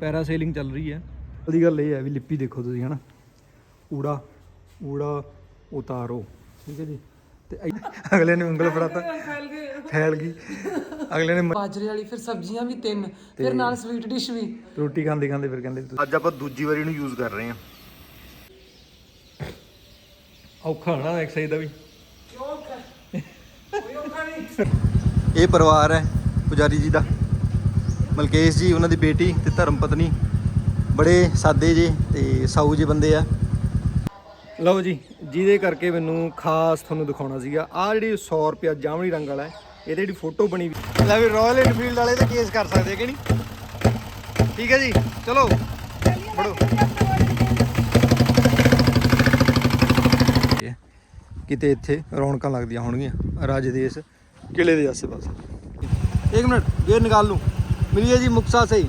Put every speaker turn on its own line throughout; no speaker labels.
ਪੈਰਾਸੇਲਿੰਗ ਚੱਲ ਰਹੀ ਹੈ। ਉਹਦੀ ਗੱਲ ਇਹ ਹੈ ਵੀ ਲਿਪੀ ਦੇਖੋ ਤੁਸੀਂ ਹਨਾ? ਊੜਾ ਊੜਾ ਉਤਾਰੋ। ਠੀਕ ਹੈ ਜੀ? ਤੇ ਅਈ- ਅਗਲੇ ਨੇ ਉਂਗਲ ਫੜਾਤਾ। ਫੈਲ ਗਈ। ਅਗਲੇ ਨੇ ਮ-
ਬਾਜਰੇ ਵਾਲੀ ਫਿਰ ਸਬਜ਼ੀਆਂ ਵੀ ਤਿੰਨ ਫਿਰ ਨਾਲ ਸਵੀਟ ਡਿਸ਼ ਵੀ।
ਰੋਟੀ ਖਾਂਦੇ ਖਾਂਦੇ ਫਿਰ ਕਹਿੰਦੇ
ਅੱਜ ਆਪਾਂ ਦੂਜੀ ਵਾਰੀ ਨੂੰ ਯੂਜ਼ ਕਰ ਰਹੇ ਹਾਂ।
ਔਖਾ ਹੋਣਾ ਐਕਸਰਸਾਈਜ਼ ਦਾ ਵੀ। ਇਹ ਪਰਿਵਾਰ ਹੈ ਪੁਜਾਰੀ ਜੀ ਦਾ। ਮਲਕੇਸ਼ ਜੀ ਉਹਨਾਂ ਦੀ ਬੇਟੀ ਤੇ ਧਰਮ ਪਤਨੀ। ਬੜੇ ਸਾਦੇ ਜੇ ਤੇ ਸਾਊ ਜੇ ਬੰਦੇ ਆ। ਲਓ ਜੀ ਜਿਹਦੇ ਕਰਕੇ ਮੈਨੂੰ ਖਾਸ ਤੁਹਾਨੂੰ ਦਿਖਾਉਣਾ ਸੀਗਾ। ਆ ਜਿਹੜੀ 100 ਰੁਪਿਆ ਜਾਮਣੀ ਰੰਗ ਵਾਲਾ ਹੈ ਇਹਦੇ ਜਿਹੜੀ ਫੋਟੋ ਬਣੀ ਵੀ ਲੈ ਵੀ ਰਾਇਲ ਐਨਫੀਲਡ ਵਾਲੇ ਤੇ ਕੇਸ ਕਰ ਸਕਦੇ ਕਿ ਨਹੀਂ? ਠੀਕ ਹੈ ਜੀ ਚਲੋ। ਬੜੋ ਕਿਤੇ ਇੱਥੇ ਰੌਣਕਾਂ ਲੱਗਦੀਆਂ ਹੋਣਗੀਆਂ ਰਾਜੇ ਦੇ ਇਸ ਕਿਲੇ ਦੇ ਆਸੇ-ਪਾਸੇ। ਇੱਕ ਮਿੰਟ ਗੇਰ ਨਿਕਾਲ ਲੂੰ ਮਿਲਿਏ ਜੀ ਮੁਕਸਾ ਸੇ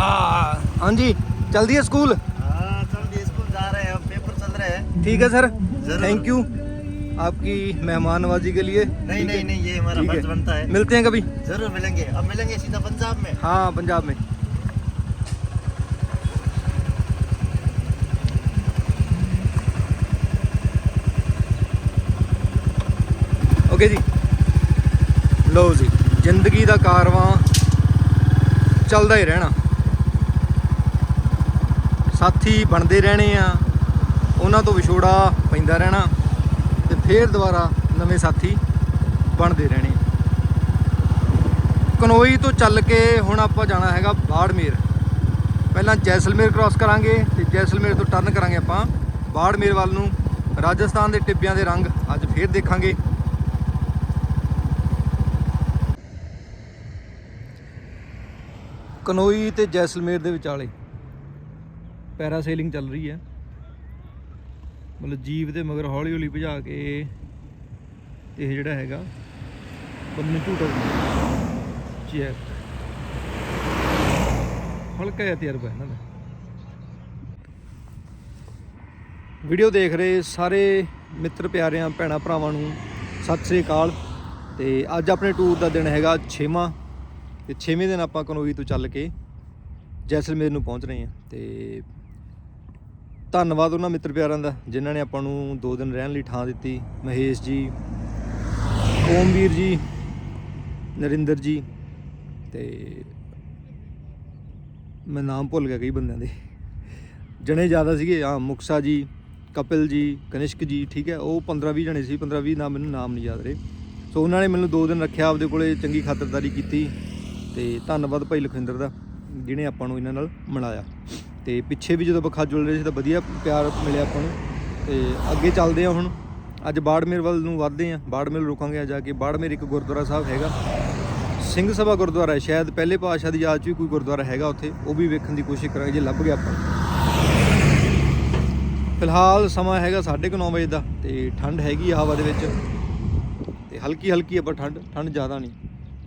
ਆ ਹਾਂਜੀ ਜਲਦੀ ਹੈ ਸਕੂਲ
हाँ चल दिए स्कूल जा रहे हैं अब पेपर चल रहे हैं
ठीक है सर
जरूर।
थैंक यू आपकी मेहमान नवाजी के लिए
नहीं
ठीक
नहीं
है?
नहीं ये हमारा
ठीक
फर्ज बनता है
मिलते हैं कभी
जरूर मिलेंगे अब मिलेंगे सीधा पंजाब में
हाँ पंजाब में ਓਕੇ ਜੀ ਲਓ ਜੀ, ਜ਼ਿੰਦਗੀ ਦਾ ਕਾਰਵਾਂ ਚੱਲਦਾ ਹੀ ਰਹਿਣਾ। ਸਾਥੀ ਬਣਦੇ ਰਹਿਣੇ ਆ, ਉਹਨਾਂ ਤੋਂ ਵਿਛੋੜਾ ਪੈਂਦਾ ਰਹਿਣਾ ਤੇ ਫੇਰ ਦੁਬਾਰਾ ਨਵੇਂ ਸਾਥੀ ਬਣਦੇ ਰਹਿਣੇ। ਕਨੋਈ ਤੋਂ ਚੱਲ ਕੇ ਹੁਣ ਆਪਾਂ ਜਾਣਾ ਹੈਗਾ ਬਾੜਮੇਰ। ਪਹਿਲਾਂ ਜੈਸਲਮੇਰ ਕ੍ਰਾਸ ਕਰਾਂਗੇ ਤੇ ਜੈਸਲਮੇਰ ਤੋਂ ਟਰਨ ਕਰਾਂਗੇ ਆਪਾਂ। ਬਾੜਮੇਰ ਵੱਲ ਨੂੰ ਰਾਜਸਥਾਨ ਦੇ ਟਿੱਬਿਆਂ ਦੇ ਰੰਗ ਅੱਜ ਫੇਰ ਦੇਖਾਂਗੇ। ਕਨੋਈ ਤੇ ਜੈਸਲਮੇਰ ਦੇ ਵਿਚਾਲੇ। ਪੈਰਾਸੇਲਿੰਗ ਚੱਲ ਰਹੀ ਹੈ। ਮਤਲਬ ਜੀਵ ਦੇ ਮਗਰ ਹੌਲੀ ਹੌਲੀ ਭਜਾ ਕੇ ਇਹ ਜਿਹੜਾ ਹੈਗਾ ਬੰਦੇ ਝੂਟਾ ਚੈੱਕ ਹਲਕਾ ਜਿਹਾ ਤਜਰਬਾ ਇਹਨਾਂ ਦਾ। ਵੀਡੀਓ ਦੇਖ ਰਹੇ ਸਾਰੇ ਮਿੱਤਰ ਪਿਆਰਿਆਂ, ਭੈਣਾਂ, ਭਰਾਵਾਂ ਨੂੰ ਸਤਿ ਸ੍ਰੀ ਅਕਾਲ। ਤੇ ਅੱਜ ਆਪਣੇ ਟੂਰ ਦਾ ਦਿਨ ਹੈਗਾ 6ਵਾਂ ਤੇ 6ਵੇਂ ਦਿਨ ਆਪਾਂ ਕਨੋਈ ਤੋਂ ਚੱਲ ਕੇ ਜੈਸਲਮੇਰ ਨੂੰ ਪਹੁੰਚ ਰਹੇ ਹਾਂ ਤੇ ਧੰਨਵਾਦ ਉਹਨਾਂ ਮਿੱਤਰ ਪਿਆਰਾਂ ਦਾ ਜਿਨ੍ਹਾਂ ਨੇ ਆਪਾਂ ਨੂੰ 2 ਦਿਨ ਰਹਿਣ ਲਈ ਥਾਂ ਦਿੱਤੀ। ਮਹੇਸ਼ ਜੀ, ਓਮਵੀਰ ਜੀ, ਨਰਿੰਦਰ ਜੀ ਤੇ ਮੈਂ ਨਾਮ ਭੁੱਲ ਗਿਆ ਕਈ ਬੰਦਿਆਂ ਦੇ। ਜਣੇ ਜ਼ਿਆਦਾ ਸੀਗੇ ਆ ਮੁਕਸਾ ਜੀ, ਕਪਿਲ ਜੀ, ਕਨਿਸ਼ਕ ਜੀ, ਠੀਕ ਹੈ, ਉਹ 15 20 ਜਣੇ ਸੀ 15 20 ਨਾਮ ਮੈਨੂੰ ਨਾਮ ਨਹੀਂ ਯਾਦ ਰਹੇ। ਸੋ ਉਹਨਾਂ ਨੇ ਮੈਨੂੰ 2 ਦਿਨ ਰੱਖਿਆ, ਆਪਦੇ ਕੋਲੇ ਚੰਗੀ ਖਾਤਰਦਾਰੀ ਕੀਤੀ। ਤੇ ਧੰਨਵਾਦ ਭਾਈ ਲਖਵਿੰਦਰ ਦਾ, ਜਿਹਨੇ ਆਪਾਂ ਨੂੰ ਇਹਨਾਂ ਨਾਲ ਮਿਲਾਇਆ। ਤੇ ਪਿੱਛੇ ਵੀ ਜਦੋਂ ਬਖਾ ਜੁਲ ਰਹੇ ਸੀ ਤਾਂ ਵਧੀਆ ਪਿਆਰ ਮਿਲਿਆ ਆਪਾਂ ਨੂੰ। ਤੇ ਅੱਗੇ ਚੱਲਦੇ ਆ ਹੁਣ। ਅੱਜ ਬਾੜਮੇਰ ਵੱਲ ਨੂੰ ਵੱਧਦੇ ਆ ਬਾੜਮੇਰ ਰੁਕਾਂਗੇ ਆ ਜਾ ਕੇ। ਬਾੜਮੇਰ ਇੱਕ ਗੁਰਦੁਆਰਾ ਸਾਹਿਬ ਹੈਗਾ। ਸਿੰਘ ਸਭਾ ਗੁਰਦੁਆਰਾ ਹੈ। ਸ਼ਾਇਦ ਪਹਿਲੇ ਪਾਤਸ਼ਾਹ ਦੀ ਯਾਦ 'ਚ ਵੀ ਕੋਈ ਗੁਰਦੁਆਰਾ ਹੈਗਾ ਉੱਥੇ। ਉਹ ਵੀ ਵੇਖਣ ਦੀ ਕੋਸ਼ਿਸ਼ ਕਰਾਂਗੇ, ਜੇ ਲੱਭ ਗਿਆ ਆਪਾਂ। ਨੂੰ। ਫਿਲਹਾਲ ਸਮਾਂ ਹੈਗਾ 9:30 ਵਜੇ ਦਾ। ਤੇ ਠੰਡ ਹੈਗੀ ਆ ਹਵਾ ਦੇ ਵਿੱਚ। ਤੇ ਹਲਕੀ ਹਲਕੀ ਆਪਾਂ ਠੰਡ ਠੰਡ ਜ਼ਿਆਦਾ ਨਹੀਂ।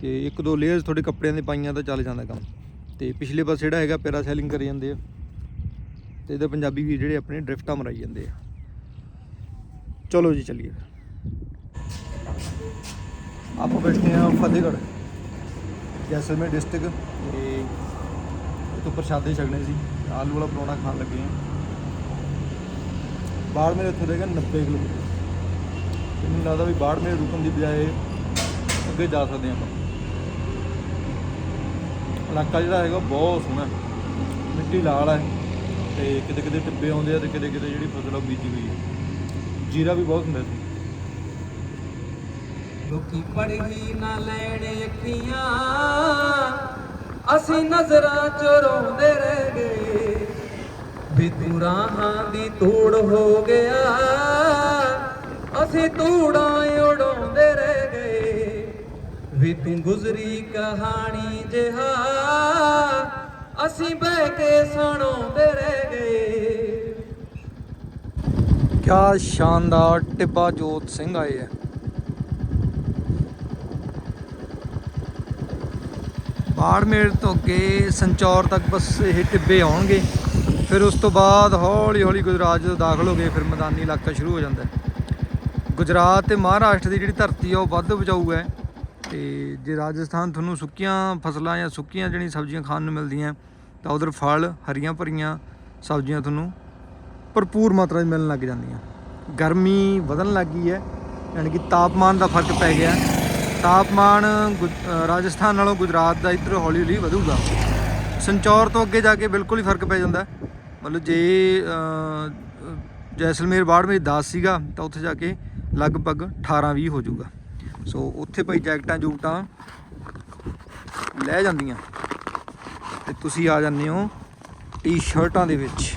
ਤੇ ਇੱਕ ਦੋ ਲੇਅਰਸ ਤੁਹਾਡੇ ਕੱਪੜਿਆਂ ਦੇ ਪਾਈਆਂ ਤਾਂ ਚੱਲ ਜਾਂਦਾ ਕੰਮ। ਤੇ ਪਿਛਲੇ ਪਾਸੇ ਜਿਹੜਾ ਹੈਗਾ ਪੈਰਾ ਸੈਲਿੰਗ ਕਰੀ ਜਾਂਦੇ ਆ। ਤੇ ਇਹਦੇ ਪੰਜਾਬੀ ਵੀਰ ਜਿਹੜੇ ਆਪਣੇ ਡ੍ਰਿਫਟਾਂ ਮਰਾਈ ਜਾਂਦੇ ਆ। ਚਲੋ ਜੀ ਚੱਲੀਏ। ਆਪਾਂ ਬੈਠੇ ਆ ਫਤਿਹਗੜ੍ਹ, ਜੈਸਲਮੇਰ ਡਿਸਟ੍ਰਿਕਟ, ਤੇ ਇਤੋਂ ਪ੍ਰਸ਼ਾਦੇ ਛਕਣੇ ਸੀ। ਆਲੂ ਵਾਲਾ ਪਰੌਂਠਾ ਖਾਣ ਲੱਗੇ ਆ ਬਾੜ ਮੇਰੇ ਇੱਥੋਂ ਰਹੇਗਾ 90 ਕਿਲੋਮੀਟਰ। ਮੈਨੂੰ ਲੱਗਦਾ ਵੀ ਬਾੜ ਮੇਰੇ ਰੁਕਣ ਦੀ ਬਜਾਏ ਅੱਗੇ ਜਾ ਸਕਦੇ ਹਾਂ ਆਪਾਂ। ਇਲਾਕਾ ਜਿਹੜਾ ਹੈਗਾ ਬਹੁਤ ਸੋਹਣਾ ਮਿੱਟੀ ਲਾਲ ਹੈ ਤੇ ਕਿਤੇ ਕਿਤੇ ਟਿੱਬੇ ਆਉਂਦੇ ਆ ਤੇ ਕਿਤੇ ਕਿਤੇ ਜਿਹੜੀ ਫਸਲ ਆ ਬੀਜੀ ਹੋਈ ਹੈ। ਜੀਰਾ ਵੀ ਬਹੁਤ ਹੁੰਦਾ ਸੀ
ਲੋਕੀ ਪੜ੍ਹੀ ਨਾ ਲੈਣ ਅੱਖੀਆਂ ਅਸੀਂ ਨਜ਼ਰਾਂ ਚ ਰੋਂਦੇ ਰਹਿ ਗਏ। ਵੀ ਤੂੰ ਰਾਹਾਂ ਦੀ ਧੂੜ ਹੋ ਗਿਆ। ਅਸੀਂ ਧੂੜਾਂ ਗੁਜ਼ਰੀ ਕਹਾਣੀ ਜਿਹਾ। ਅਸੀਂ ਬਹਿ ਕੇ ਸੁਣਾਉਂਦੇ ਰਹਿ ਗਏ।
ਕਿਆ ਸ਼ਾਨਦਾਰ ਟਿੱਬਾ ਜੋਤ ਸਿੰਘ ਆਏ ਹੈ ਬਾੜਮੇੜ ਤੋਂ ਅੱਗੇ ਸੰਚੌਰ ਤੱਕ ਬਸ ਇਹ ਟਿੱਬੇ ਆਉਣਗੇ। ਫਿਰ ਉਸ ਤੋਂ ਬਾਅਦ ਹੌਲੀ ਹੌਲੀ ਗੁਜਰਾਤ ਜਦੋਂ ਦਾਖਲ ਹੋ ਗਏ, ਫਿਰ ਮੈਦਾਨੀ ਇਲਾਕਾ ਸ਼ੁਰੂ ਹੋ ਜਾਂਦਾ। ਹੈ ਗੁਜਰਾਤ ਤੇ ਮਹਾਰਾਸ਼ਟਰ ਦੀ ਜਿਹੜੀ ਧਰਤੀ ਆ, ਉਹ ਵੱਧ ਉਪਜਾਊ ਹੈ। ਤੇ ਜੇ ਰਾਜਸਥਾਨ ਤੁਹਾਨੂੰ ਸੁੱਕੀਆਂ ਫਸਲਾਂ ਜਾਂ ਸੁੱਕੀਆਂ ਜਿਹੜੀ ਸਬਜ਼ੀਆਂ ਖਾਣ ਨੂੰ ਮਿਲਦੀਆਂ ਤਾਂ ਉਧਰ ਫਲ ਹਰੀਆਂ ਭਰੀਆਂ ਸਬਜ਼ੀਆਂ ਤੁਹਾਨੂੰ ਭਰਪੂਰ ਮਾਤਰਾ 'ਚ ਮਿਲਣ ਲੱਗ ਜਾਂਦੀਆਂ। ਗਰਮੀ ਵਧਣ ਲੱਗ ਗਈ ਹੈ ਯਾਨੀ ਕਿ ਤਾਪਮਾਨ ਦਾ ਫ਼ਰਕ ਪੈ ਗਿਆ। ਤਾਪਮਾਨ ਗੁਜ- ਰਾਜਸਥਾਨ ਨਾਲੋਂ ਗੁਜਰਾਤ ਦਾ ਇੱਧਰ ਹੌਲੀ ਹੌਲੀ ਵਧੂਗਾ। ਸੰਚੌਰ ਤੋਂ ਅੱਗੇ ਜਾ ਕੇ ਬਿਲਕੁਲ ਹੀ ਫ਼ਰਕ ਪੈ ਜਾਂਦਾ। ਮਤਲਬ ਜੇ ਅ, ਅ, ਜੈਸਲਮੇਰ ਬਾੜਮੇਰ 10 ਸੀਗਾ ਤਾਂ ਉੱਥੇ ਜਾ ਕੇ ਲਗਭਗ 18 20 ਹੋ ਜਾਊਗਾ। ਸੋ ਉੱਥੇ ਭਾਈ ਜੈਕਟਾਂ ਜੂਕਟਾਂ ਲੈ ਜਾਂਦੀਆਂ ਤੇ ਤੁਸੀਂ ਆ ਜਾਂਦੇ ਹੋ ਟੀ-ਸ਼ਰਟਾਂ ਦੇ ਵਿੱਚ।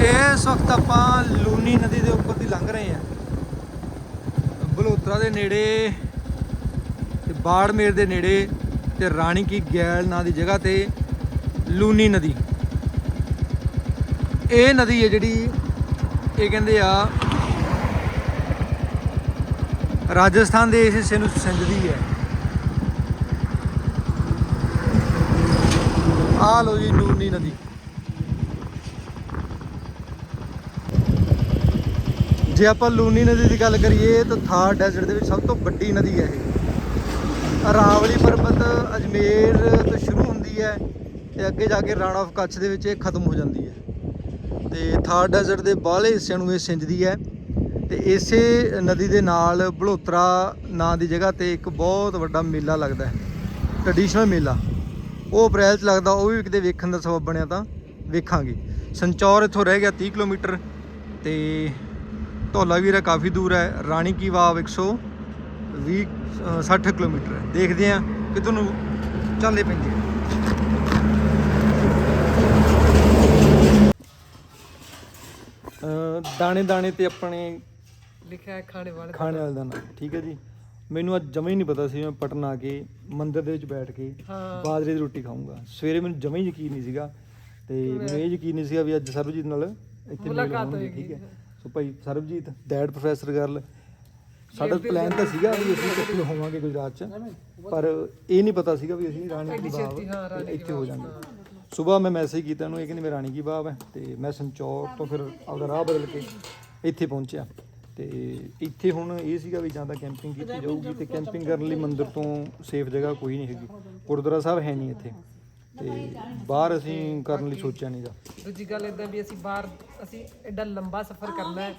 ਇਸ ਵਕਤ ਆਪਾਂ ਲੂਨੀ ਨਦੀ ਦੇ ਉੱਪਰ ਦੀ ਲੰਘ ਰਹੇ ਹਾਂ। ਬਲੋਤਰਾ ਦੇ ਨੇੜੇ ਤੇ ਬਾੜਮੇਰ ਦੇ ਨੇੜੇ ਤੇ ਰਾਣੀ ਕੀ ਗੈਲ ਨਾਂ ਦੀ ਜਗ੍ਹਾ ਤੇ ਲੂਨੀ ਨਦੀ। ਇਹ ਨਦੀ ਹੈ ਜਿਹੜੀ ਇਹ ਕਹਿੰਦੇ ਆ ਰਾਜਸਥਾਨ ਦੇ ਇਸ ਹਿੱਸੇ ਨੂੰ ਸਿੰਜਦੀ ਹੈ। ਆ ਲੋ ਜੀ ਲੂਨੀ ਨਦੀ। ਜੇ ਆਪਾਂ ਲੂਨੀ ਨਦੀ ਦੀ ਗੱਲ ਕਰੀਏ, ਤਾਂ ਥਾਰ ਡੈਜ਼ਰਟ ਦੇ ਵਿੱਚ ਸਭ ਤੋਂ ਵੱਡੀ ਨਦੀ ਹੈ ਇਹ। ਅਰਾਵਲੀ ਪਰਬਤ ਅਜਮੇਰ ਤੋਂ ਸ਼ੁਰੂ ਹੁੰਦੀ ਹੈ ਤੇ ਅੱਗੇ ਜਾ ਕੇ ਰਾਣਾ ਆਫ ਕੱਛ ਦੇ ਵਿੱਚ ਇਹ ਖਤਮ ਹੋ ਜਾਂਦੀ ਹੈ। ਤੇ ਥਾਰ ਡੈਜ਼ਰਟ ਦੇ ਬਾਹਲੇ ਹਿੱਸਿਆਂ ਨੂੰ ਇਹ ਸਿੰਜਦੀ ਹੈ। ਤੇ ਇਸੇ ਨਦੀ ਦੇ ਨਾਲ ਬਲੋਤਰਾ ਨਾਂ ਦੀ ਜਗ੍ਹਾ ਤੇ ਇੱਕ ਬਹੁਤ ਵੱਡਾ ਮੇਲਾ ਲੱਗਦਾ ਹੈ ਟ੍ਰੈਡੀਸ਼ਨਲ ਮੇਲਾ। ਉਹ ਅਪ੍ਰੈਲ ਚ ਲੱਗਦਾ ਉਹ ਵੀ ਕਿਤੇ ਵੇਖਣ ਦਾ ਸਬਬ ਬਣਿਆ ਤਾਂ ਵੇਖਾਂਗੇ। ਸੰਚੌਰ ਇੱਥੋਂ ਰਹਿ ਗਿਆ 30 ਕਿਲੋਮੀਟਰ ਤੇ ਧੌਲਾ ਵੀਰਾ ਕਾਫੀ ਦੂਰ ਹੈ ਰਾਣੀ ਕੀ ਵਾਵ 120 ਅ, 60 ਕਿਲੋਮੀਟਰ ਹੈ। ਦੇਖਦੇ ਆ ਕਿ ਤੁਹਾਨੂੰ ਚੱਲੇ ਪੈਂਦੇ ਦਾਣੇ ਦਾਣੇ ਤੇ ਆਪਣੇ
ਲਿਖਿਆ ਹੈ ਖਾਣੇ ਵਾਲੇ
ਖਾਣੇ ਵਾਲੇ ਦਾ ਨਾਮ। ਠੀਕ ਹੈ ਜੀ। ਮੈਨੂੰ ਅੱਜ ਜਮਾ ਹੀ ਨਹੀਂ ਪਤਾ ਸੀ ਮੈਂ ਪਟਨ ਆ ਕੇ ਮੰਦਿਰ ਦੇ ਵਿੱਚ ਬੈਠ ਕੇ
ਹਾਂ।
ਬਾਜਰੇ ਦੀ ਰੋਟੀ ਖਾਊਂਗਾ। ਸਵੇਰੇ ਮੈਨੂੰ ਜਮਾ ਹੀ ਯਕੀਨ ਨਹੀਂ ਸੀਗਾ ਤੇ ਮੈਨੂੰ ਇਹ ਯਕੀਨ ਨਹੀਂ ਸੀਗਾ ਵੀ ਅੱਜ ਸਰਬਜੀਤ ਨਾਲ ਇੱਥੇ ਮਿਲ
ਮੁਲਾਕਾਤ ਹੋਏਗੀ।
ਠੀਕ ਹੈ। ਸੋ ਭਾਈ ਸਰਬਜੀਤ ਡੈਡ ਪ੍ਰੋਫੈਸਰ ਗਰਲ ਸਾਡਾ ਪਲਾਨ ਤਾਂ ਸੀਗਾ ਵੀ ਅਸੀਂ ਇਕੱਠੇ ਹੋਵਾਂਗੇ ਗੁਜਰਾਤ ਚ ਪਰ ਇਹ ਨਹੀਂ ਪਤਾ ਸੀਗਾ ਵੀ ਅਸੀਂ ਰਾਣੀ ਕੀ
ਛੇਤੀ, ਹਾਂ,
ਬਾਗ
ਰਾਣੀ ਕੀ
ਇੱਥੇ ਹੋ ਜਾਵਾਂਗੇ ਸਵੇਰ ਮੈਂ ਮੈਸੇਜ ਕੀਤਾ ਉਹਨੂੰ ਇਹ ਕਹਿੰਦੀ ਮੈਂ ਰਾਣੀ ਕੀ ਬਾਗ ਹੈ ਤੇ ਮੈਂ ਸੰਚੌਰ ਤੋਂ ਫਿਰ ਆਪਦਾ ਰਾਹ ਬਦਲ ਕੇ ਇੱਥੇ ਪਹੁੰਚਿਆ। ਤੇ ਇੱਥੇ ਹੁਣ ਇਹ ਸੀਗਾ ਵੀ ਜਾਂ ਤਾਂ ਕੈਂਪਿੰਗ ਕੀਤੀ ਜਾਊਗੀ ਤੇ ਕੈਂਪਿੰਗ ਕਰਨ ਲਈ ਮੰਦਿਰ ਤੋਂ ਸੇਫ ਜਗ੍ਹਾ ਕੋਈ ਨਹੀਂ ਹੈਗੀ। ਗੁਰਦੁਆਰਾ ਸਾਹਿਬ ਹੈ ਨਹੀਂ ਇੱਥੇ। ਤੇ ਬਾਹਰ ਅਸੀਂ ਕਰਨ ਲਈ ਸੋਚਿਆ ਨਹੀਂਗਾ
ਦੂਜੀ ਗੱਲ ਇਦਾਂ ਵੀ ਅਸੀਂ ਬਾਹਰ ਅਸੀਂ ਐਡਾ ਲੰਬਾ ਸਫ਼ਰ ਕਰਨਾ ਹੈ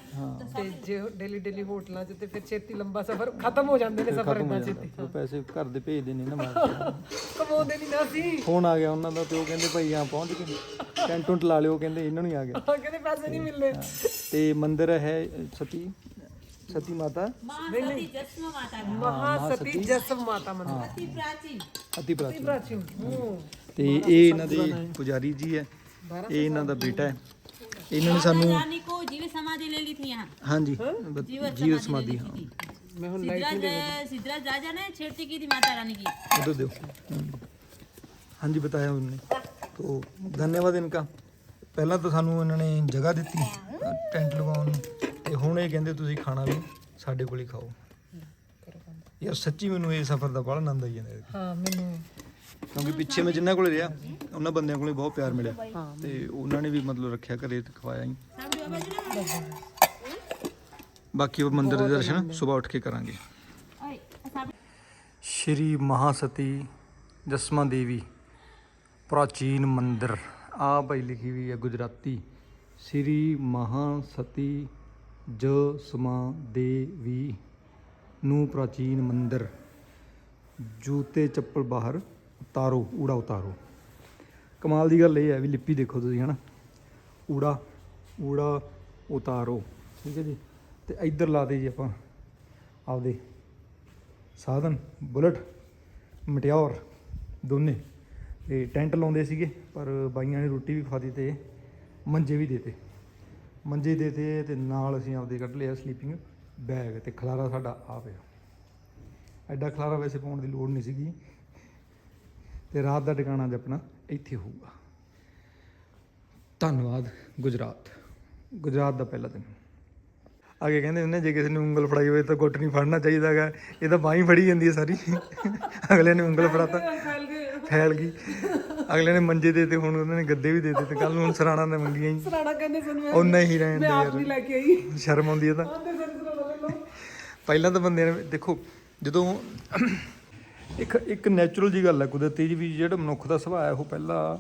ਤੇ ਜੇ ਡੇਲੀ ਡੇਲੀ ਹੋਟਲਾਂ 'ਚ ਤੇ ਫਿਰ ਛੇਤੀ ਲੰਬਾ ਸਫ਼ਰ ਖਤਮ ਹੋ ਜਾਂਦੇ ਨੇ ਸਫ਼ਰ
ਜਾਂਦਾ।
ਛੇਤੀ।
ਉਹ ਪੈਸੇ ਘਰ ਦੇ ਭੇਜਦੇ ਨਹੀਂ ਨਾ ਮਾਰ
ਕਮਾਉਂਦੇ ਨਹੀਂ ਨਾ ਅਸੀਂ।
ਫੋਨ ਆ ਗਿਆ ਉਹਨਾਂ ਦਾ ਤੇ ਉਹ ਕਹਿੰਦੇ ਭਾਈ ਆ ਪਹੁੰਚ ਗਏ। ਟੈਂਟ ਟੁੰਟ ਲਾ ਲਿਓ ਕਹਿੰਦੇ ਇਹਨਾਂ ਨੂੰ ਹੀ ਆ ਗਿਆ।
ਕਹਿੰਦੇ ਪੈਸੇ ਨਹੀਂ ਮਿਲਨੇ
ਤੇ ਮੰਦਿਰ ਹੈ ਸਤੀ। ਸਤੀ ਮਾਤਾ
महासती जस्म माता का
ਮਹਾਸਤੀ ਜਸਮ ਮਾਤਾ ਮੰਦਿਰ
अति प्राचीन
ਅਤੀ ਪ੍ਰਾਚੀਨ
ਪ੍ਰਾਚੀਨ ਹੂੰ
ਤੇ ਇਹ ਇਹਨਾਂ ਦੇ ਪੁਜਾਰੀ ਜੀ ਹੈ ਇਹ ਇਹਨਾਂ ਦਾ ਬੇਟਾ ਹੈ ਇਹਨਾਂ ਨੇ ਸਾਨੂੰ
रानी को जीव समाधि ले ली थी यहाँ
ਹਾਂਜੀ
जीव
ਜੀਵ
समाधि
ਸਮਾਧੀ
ले
ਹਾਂ
ली थी
ਮੈਂ ਹੁਣ
सिद्धराज सिद्धराज राजा ने छेड़ती की थी माता रानी की
उधर दो हाँ जी बताया उन्होंने तो धन्यवाद इनका ਪਹਿਲਾਂ ਤਾਂ ਸਾਨੂੰ ਇਹਨਾਂ ਨੇ ਜਗ੍ਹਾ ਦਿੱਤੀ ਟੈਂਟ ਲਗਾਉਣ ਨੂੰ ਤੇ ਹੁਣ ਇਹ ਕਹਿੰਦੇ ਤੁਸੀਂ ਖਾਣਾ ਵੀ ਸਾਡੇ ਕੋਲ ਹੀ ਖਾਓ। ਯਾਰ ਸੱਚੀ ਮੈਨੂੰ ਇਹ ਸਫ਼ਰ ਦਾ ਬੜਾ ਆਨੰਦ ਆਈ ਜਾਂਦਾ।
ਹਾਂ ਮੈਨੂੰ
ਕਿਉਂਕਿ ਪਿੱਛੇ ਮੈਂ ਜਿੰਨਾਂ ਕੋਲੇ ਰਿਹਾ ਉਹਨਾਂ ਬੰਦਿਆਂ ਕੋਲੇ ਬਹੁਤ ਪਿਆਰ ਮਿਲਿਆ। ਤੇ ਉਹਨਾਂ ਨੇ ਵੀ ਮਤਲਬ ਰੱਖਿਆ ਘਰੇ ਤੇ ਖਵਾਇਆ ਹੀ। ਬਾਕੀ ਉਹ ਮੰਦਿਰ ਦੇ ਦਰਸ਼ਨ ਸਵੇਰ ਉੱਠ ਕੇ ਕਰਾਂਗੇ। ਸ਼੍ਰੀ ਮਹਾਸਤੀ ਜਸਮਾ ਦੇਵੀ ਪ੍ਰਾਚੀਨ ਮੰਦਿਰ। ਆ ਭਾਈ ਲਿਖੀ ਹੋਈ ਹੈ ਗੁਜਰਾਤੀ। ਸ਼੍ਰੀ ਮਹਾਸਤੀ ਜ ਸਮਾਂ ਦੇ ਵੀ ਨੂੰ ਪ੍ਰਾਚੀਨ ਮੰਦਰ ਜੂਤੇ ਚੱਪਲ ਬਾਹਰ ਉਤਾਰੋ, ਊੜਾ ਉਤਾਰੋ। ਕਮਾਲ ਦੀ ਗੱਲ ਇਹ ਹੈ ਵੀ ਲਿਪੀ ਦੇਖੋ ਤੁਸੀਂ, ਹਨਾ? ਊੜਾ ਊੜਾ ਉਤਾਰੋ, ਠੀਕ ਹੈ ਜੀ? ਤੇ ਇੱਧਰ ਲਾ ਦੇ ਜੀ ਆਪਾਂ ਆਪਦੇ ਸਾਧਨ, ਬੁਲਟ, ਮਟਿਆਰ ਦੋਨੇ। ਤੇ ਟੈਂਟ ਲਾਉਂਦੇ ਸੀਗੇ, ਪਰ ਬਾਈਆਂ ਨੇ ਰੋਟੀ ਵੀ ਖਵਾ ਦਿੱਤੀ ਤੇ ਮੰਜੇ ਵੀ ਦੇਤੇ। ਮੰਜੇ ਦੇਤੇ ਤੇ ਨਾਲ ਅਸੀਂ ਆਪਦੇ ਕੱਢ ਲਿਆ ਸਲੀਪਿੰਗ ਬੈਗ ਤੇ ਖਲਾਰਾ ਸਾਡਾ ਆ ਪਿਆ। ਐਡਾ ਖਲਾਰਾ ਵੈਸੇ ਪਾਉਣ ਦੀ ਲੋੜ ਨਹੀਂ ਸੀਗੀ। ਤੇ ਰਾਤ ਦਾ ਟਿਕਾਣਾ ਅੱਜ ਆਪਣਾ ਇੱਥੇ ਹੋਊਗਾ। ਧੰਨਵਾਦ ਗੁਜਰਾਤ। ਗੁਜਰਾਤ ਦਾ ਪਹਿਲਾ ਦਿਨ। ਅੱਗੇ ਕਹਿੰਦੇ ਹੁੰਦੇ ਜੇ ਕਿਸੇ ਨੇ ਉਂਗਲ ਫੜਾਈ ਹੋਵੇ ਤਾਂ ਗੁੱਟ ਨਹੀਂ ਫੜਨਾ ਚਾਹੀਦਾਗਾ ਇਹ ਤਾਂ ਬਾਹੀਂ ਫੜੀ ਜਾਂਦੀ ਹੈ ਸਾਰੀ। ਅਗਲੇ ਨੇ ਉਂਗਲ ਫੜਾਤਾ।
ਫੈਲ
ਗਈ। ਅਗਲੇ ਨੇ ਮੰਜੇ ਦੇ ਤੇ ਹੁਣ ਉਹਨਾਂ ਨੇ ਗੱਦੇ ਵੀ ਦੇ ਦਿੱਤੇ ਕੱਲ ਨੂੰ ਹੁਣ ਸਰਾਣਾ ਨੇ ਮੰਗੀਆਂ ਹੀ।
ਸਰਾਣਾ ਕਹਿੰਦੇ ਸਾਨੂੰ ਮੈਂ
ਉਹ ਨਹੀਂ ਰਹਿਣ ਦੇ
ਮੈਂ ਆਪ ਨਹੀਂ
ਯਾਰ
ਲੈ ਕੇ ਆਈ।
ਸ਼ਰਮ ਆਉਂਦੀ ਹੈ ਤਾਂ। ਪਹਿਲਾਂ ਤਾਂ ਬੰਦੇ ਨੇ ਦੇਖੋ ਜਦੋਂ ਇੱਕ ਇੱਕ ਨੈਚੁਰਲ ਜੀ ਗੱਲ ਹੈ ਕੁਦਰਤੀ ਜੀ ਵੀ ਜਿਹੜਾ ਮਨੁੱਖ ਦਾ ਸੁਭਾਅ ਹੈ ਉਹ ਪਹਿਲਾਂ